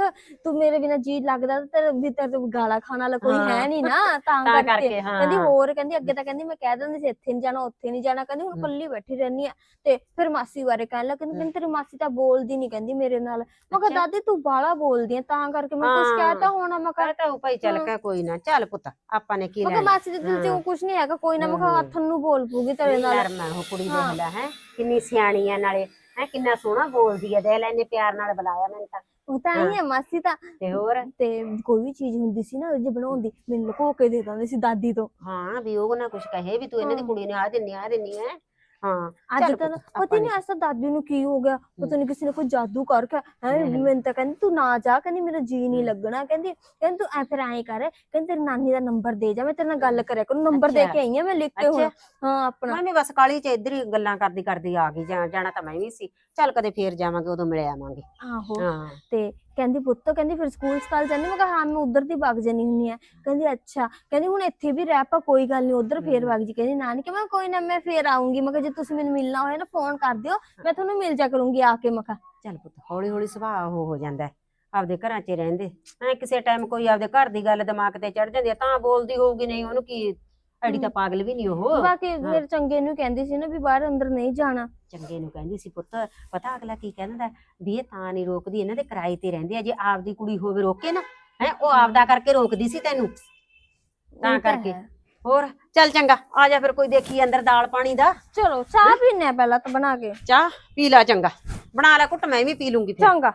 ਤੂੰ ਮੇਰੇ ਬਿਨਾ ਜੀ ਲੱਗਦਾ ਤੇ ਤੇਰੇ ਭੀਤਰ ਤੇ ਗਾਲਾਂ ਖਾਣ ਵਾਲਾ ਕੋਈ ਹਾਂ। ਨਹੀਂ ਨਾ [laughs] ਤਾਂ ਤਾਂ ਕਰਕੇ ਕਹਿੰਦੀ ਹੋਰ ਕਹਿੰਦੀ ਅੱਗੇ ਤਾਂ ਕਹਿੰਦੀ ਮੈਂ ਕਹਿ ਦਿੰਦੀ ਸੀ ਇੱਥੇ ਨਹੀਂ ਜਾਣਾ ਉੱਥੇ ਨਹੀਂ ਜਾਣਾ ਕਹਿੰਦੀ ਹੁਣ। ਕੱਲੀ ਬੈਠੀ ਰਹਿਨੀ ਆ ਤੇ ਫਿਰ ਮਾਸੀ ਬਾਰੇ ਕਹਿਣ ਲੱਗ ਕਹਿੰਦੀ ਤੇਰੀ ਮਾਸੀ ਤਾਂ ਬੋਲਦੀ ਨਹੀਂ ਕਹਿੰਦੀ ਮੇਰੇ ਨਾਲ ਮੈਂ ਕਿਹਾ। ਦਾਦੀ ਤੂੰ ਬਾਲਾ ਬੋਲਦੀ ਆ ਤਾਂ ਕਰਕੇ ਮੈਂ ਕੁਝ। ਕਹਿਤਾ ਹੋਣਾ ਮੈਂ ਕਿਹਾ ਉਹ ਭਾਈ ਚੱਲ। ਕਹਿ ਕੋਈ ਨਾ ਚੱਲ ਪੁੱਤ ਆਪਾਂ ਨੇ ਕੀ ਮੈਂ ਲੈਣਾ? ਮਾਸੀ ਦੇ ਦਿਲ 'ਚ ਹਾਂ। ਕੁਝ ਨਹੀਂ ਹੈਗਾ ਕੋਈ ਨਾ ਮੈਂ ਕਿਹਾ। ਹੱਥ ਨੂੰ ਬੋਲ ਪੂਗੀ ਤੇਰੇ ਨਾਲ। ਹੈ ਉਹ ਕੁੜੀ ਹਾਂ। ਦੇਖ ਲੈ ਹੈ। ਕਿੰਨੀ ਸਿਆਣੀ ਹੈ ਨਾਲੇ ਹੈ ਕਿੰਨਾ ਸੋਹਣਾ ਬੋਲਦੀ ਹੈ ਦੇਖ ਲੈ ਇਹਨੇ ਪਿਆਰ ਨਾਲ ਬੁਲਾਇਆ ਮੈਨੂੰ ਤਾਂ। ਉਹ ਤਾਂ ਹੀ ਆ ਮਾਸੀ ਤਾਂ। ਤੇ ਹੋਰ? ਤੇ ਕੋਈ ਵੀ ਚੀਜ਼ ਹੁੰਦੀ ਸੀ ਨਾ ਜੇ ਬਣਾਉਂਦੀ ਮੈਨੂੰ ਲੁਕੋ ਕੇ ਦੇ ਦਿੰਦੇ ਸੀ ਦਾਦੀ ਤੋਂ। ਹਾਂ ਵੀ ਉਹ ਨਾ ਕੁਝ ਕਹੇ ਵੀ ਤੂੰ ਇਹਨਾਂ ਦੀ ਹਾਂ। ਕੁੜੀ ਨੇ ਆ ਦਿੰਨੀ ਆ ਦਿੰਨੀ ਹੈ। ਹਾਂ ਅੱਜ ਤਾਂ ਪੁੱਤ, ਨਹੀਂ ਨੀ- ਅੱਜ ਤਾਂ ਦਾਦੀ ਨੂੰ ਕੀ ਹੋ ਗਿਆ ਪਤਾ ਨਹੀਂ ਕਿਸੇ ਨੇ ਕੋਈ ਜਾਦੂ ਕਰਕੇ ਹੈ। ਮੈਨੂੰ ਤਾਂ ਕਹਿੰਦੀ ਤੂੰ ਨਾ ਜਾ ਕਹਿੰਦੀ ਮੇਰਾ ਜੀ ਨਹੀਂ। ਲੱਗਣਾ ਕਹਿੰਦੀ ਕਹਿੰਦੀ ਤੂੰ ਐ ਫਿਰ ਐਂ ਕਰ ਕਹਿੰਦੀ ਤੇਰੀ ਨਾਨੀ ਦਾ ਨੰਬਰ ਦੇ ਜਾ ਮੈਂ ਤੇਰੇ ਨਾਲ ਗੱਲ ਕਰਿਆ ਕਰੂੰ ਨੰਬਰ ਦੇ। ਕੇ ਆਈ ਆ ਮੈਂ ਲਿਖ ਕੇ ਹੁਣ। ਹਾਂ ਆਪਣਾ। ਮੈਂ ਬਸ ਕਾਲੀ ਚ ਇੱਧਰ ਹੀ ਗੱਲਾਂ ਕਰਦੀ ਕਰਦੀ ਆ ਗਈ ਜਾਣਾ ਤਾਂ ਮੈਂ ਵੀ ਸੀ। ਚੱਲ ਕਦੇ ਫੇਰ ਜਾਵਾਂਗੇ ਉਦੋਂ ਮਿਲ ਆਵਾਂਗੇ। ਆਹੋ। ਹਾਂ। ਤੇ ਕਹਿੰਦੀ ਪੁੱਤ ਕਹਿੰਦੀ ਫਿਰ ਸਕੂਲ ਸਕਾਲ ਜਾਂਦੀ? ਮੈਂ ਕਿਹਾ ਹਾਂ ਮੈਂ ਉਧਰ ਦੀ ਵਗ ਜਾਨੀ ਹੁੰਨੀ ਆ ਕਹਿੰਦੀ ਅੱਛਾ। ਕਹਿੰਦੀ ਹੁਣ ਇੱਥੇ ਵੀ ਰਹਿ ਪਾ ਕੋਈ ਗੱਲ ਨਹੀਂ ਉਧਰ ਫੇਰ ਵਗ ਜੀ। ਕਹਿੰਦੀ ਨਾ ਨਹੀਂ ਕਿ ਮੈਂ ਕੋਈ ਨਾ ਮੈਂ ਫੇਰ ਆਉਂਗੀ ਮੈਂ ਕਿਹਾ ਜੇ ਤੁਸੀਂ ਮੈਨੂੰ ਮਿਲਣਾ ਹੋਇਆ ਨਾ ਫੋਨ ਕਰ ਦਿਓ। ਮੈਂ ਤੁਹਾਨੂੰ ਮਿਲ ਜਾ ਕਰੂੰਗੀ ਆ ਕੇ ਮੈਂ ਕਿਹਾ। ਚੱਲ ਪੁੱਤ ਹੌਲੀ ਹੌਲੀ ਸੁਭਾਅ ਉਹ ਹੋ ਜਾਂਦਾ ਹੈ, ਆਪਦੇ ਘਰਾਂ 'ਚ ਹੀ ਰਹਿੰਦੇ। ਐ ਕਿਸੇ ਟਾਈਮ ਕੋਈ ਆਪਦੇ ਘਰ ਦੀ ਗੱਲ ਦਿਮਾਗ ਤੇ ਚੜ ਜਾਂਦੀ ਹੈ ਤਾਂ ਬੋਲਦੀ ਹੋਊਗੀ ਨਹੀਂ ਉਹਨੂੰ ਕੀ ਐਡੀ ਤਾਂ ਪਾਗਲ ਵੀ ਨਹੀਂ ਉਹ। ਬਾਕੀ ਮੇਰੇ ਚੰਗੇ ਨੂੰ ਕਹਿੰਦੀ ਸੀ ਨਾ ਵੀ ਬਾਹਰ ਅੰਦਰ ਨਹੀਂ ਜਾਣਾ। ਚੰਗੇ ਨੂੰ ਕਹਿੰਦੀ ਸੀ ਪੁੱਤ ਪਤਾ ਅਗਲਾ ਕੀ ਕਹਿੰਦਾ ਵੀ ਇਹ ਤਾਂ ਨਹੀਂ ਰੋਕਦੀ ਇਹਨਾਂ ਦੇ ਕਿਰਾਏ ਤੇ ਰਹਿੰਦੇ ਆ। ਜੇ ਆਪਦੀ ਕੁੜੀ ਹੋਵੇ ਰੋਕੇ ਨਾ ਹੈ ਉਹ ਆਪਦਾ ਕਰਕੇ ਰੋਕਦੀ ਸੀ ਤੈਨੂੰ। ਤਾਂ ਕਰਕੇ। ਹੋਰ ਚੱਲ ਚੰਗਾ ਆ ਜਾ ਫਿਰ ਕੋਈ ਦੇਖੀ ਅੰਦਰ ਦਾਲ ਪਾਣੀ ਦਾ। ਚਲੋ ਚਾਹ ਪੀਨੇ ਪਹਿਲਾਂ ਤਾਂ ਬਣਾ ਕੇ। ਚਾਹ ਪੀ ਲੈ ਚੰਗਾ। ਬਣਾ ਲੈ ਘੁੱਟ ਮੈਂ ਵੀ ਪੀ ਲੂੰਗੀ ਫਿਰ। ਚੰਗਾ।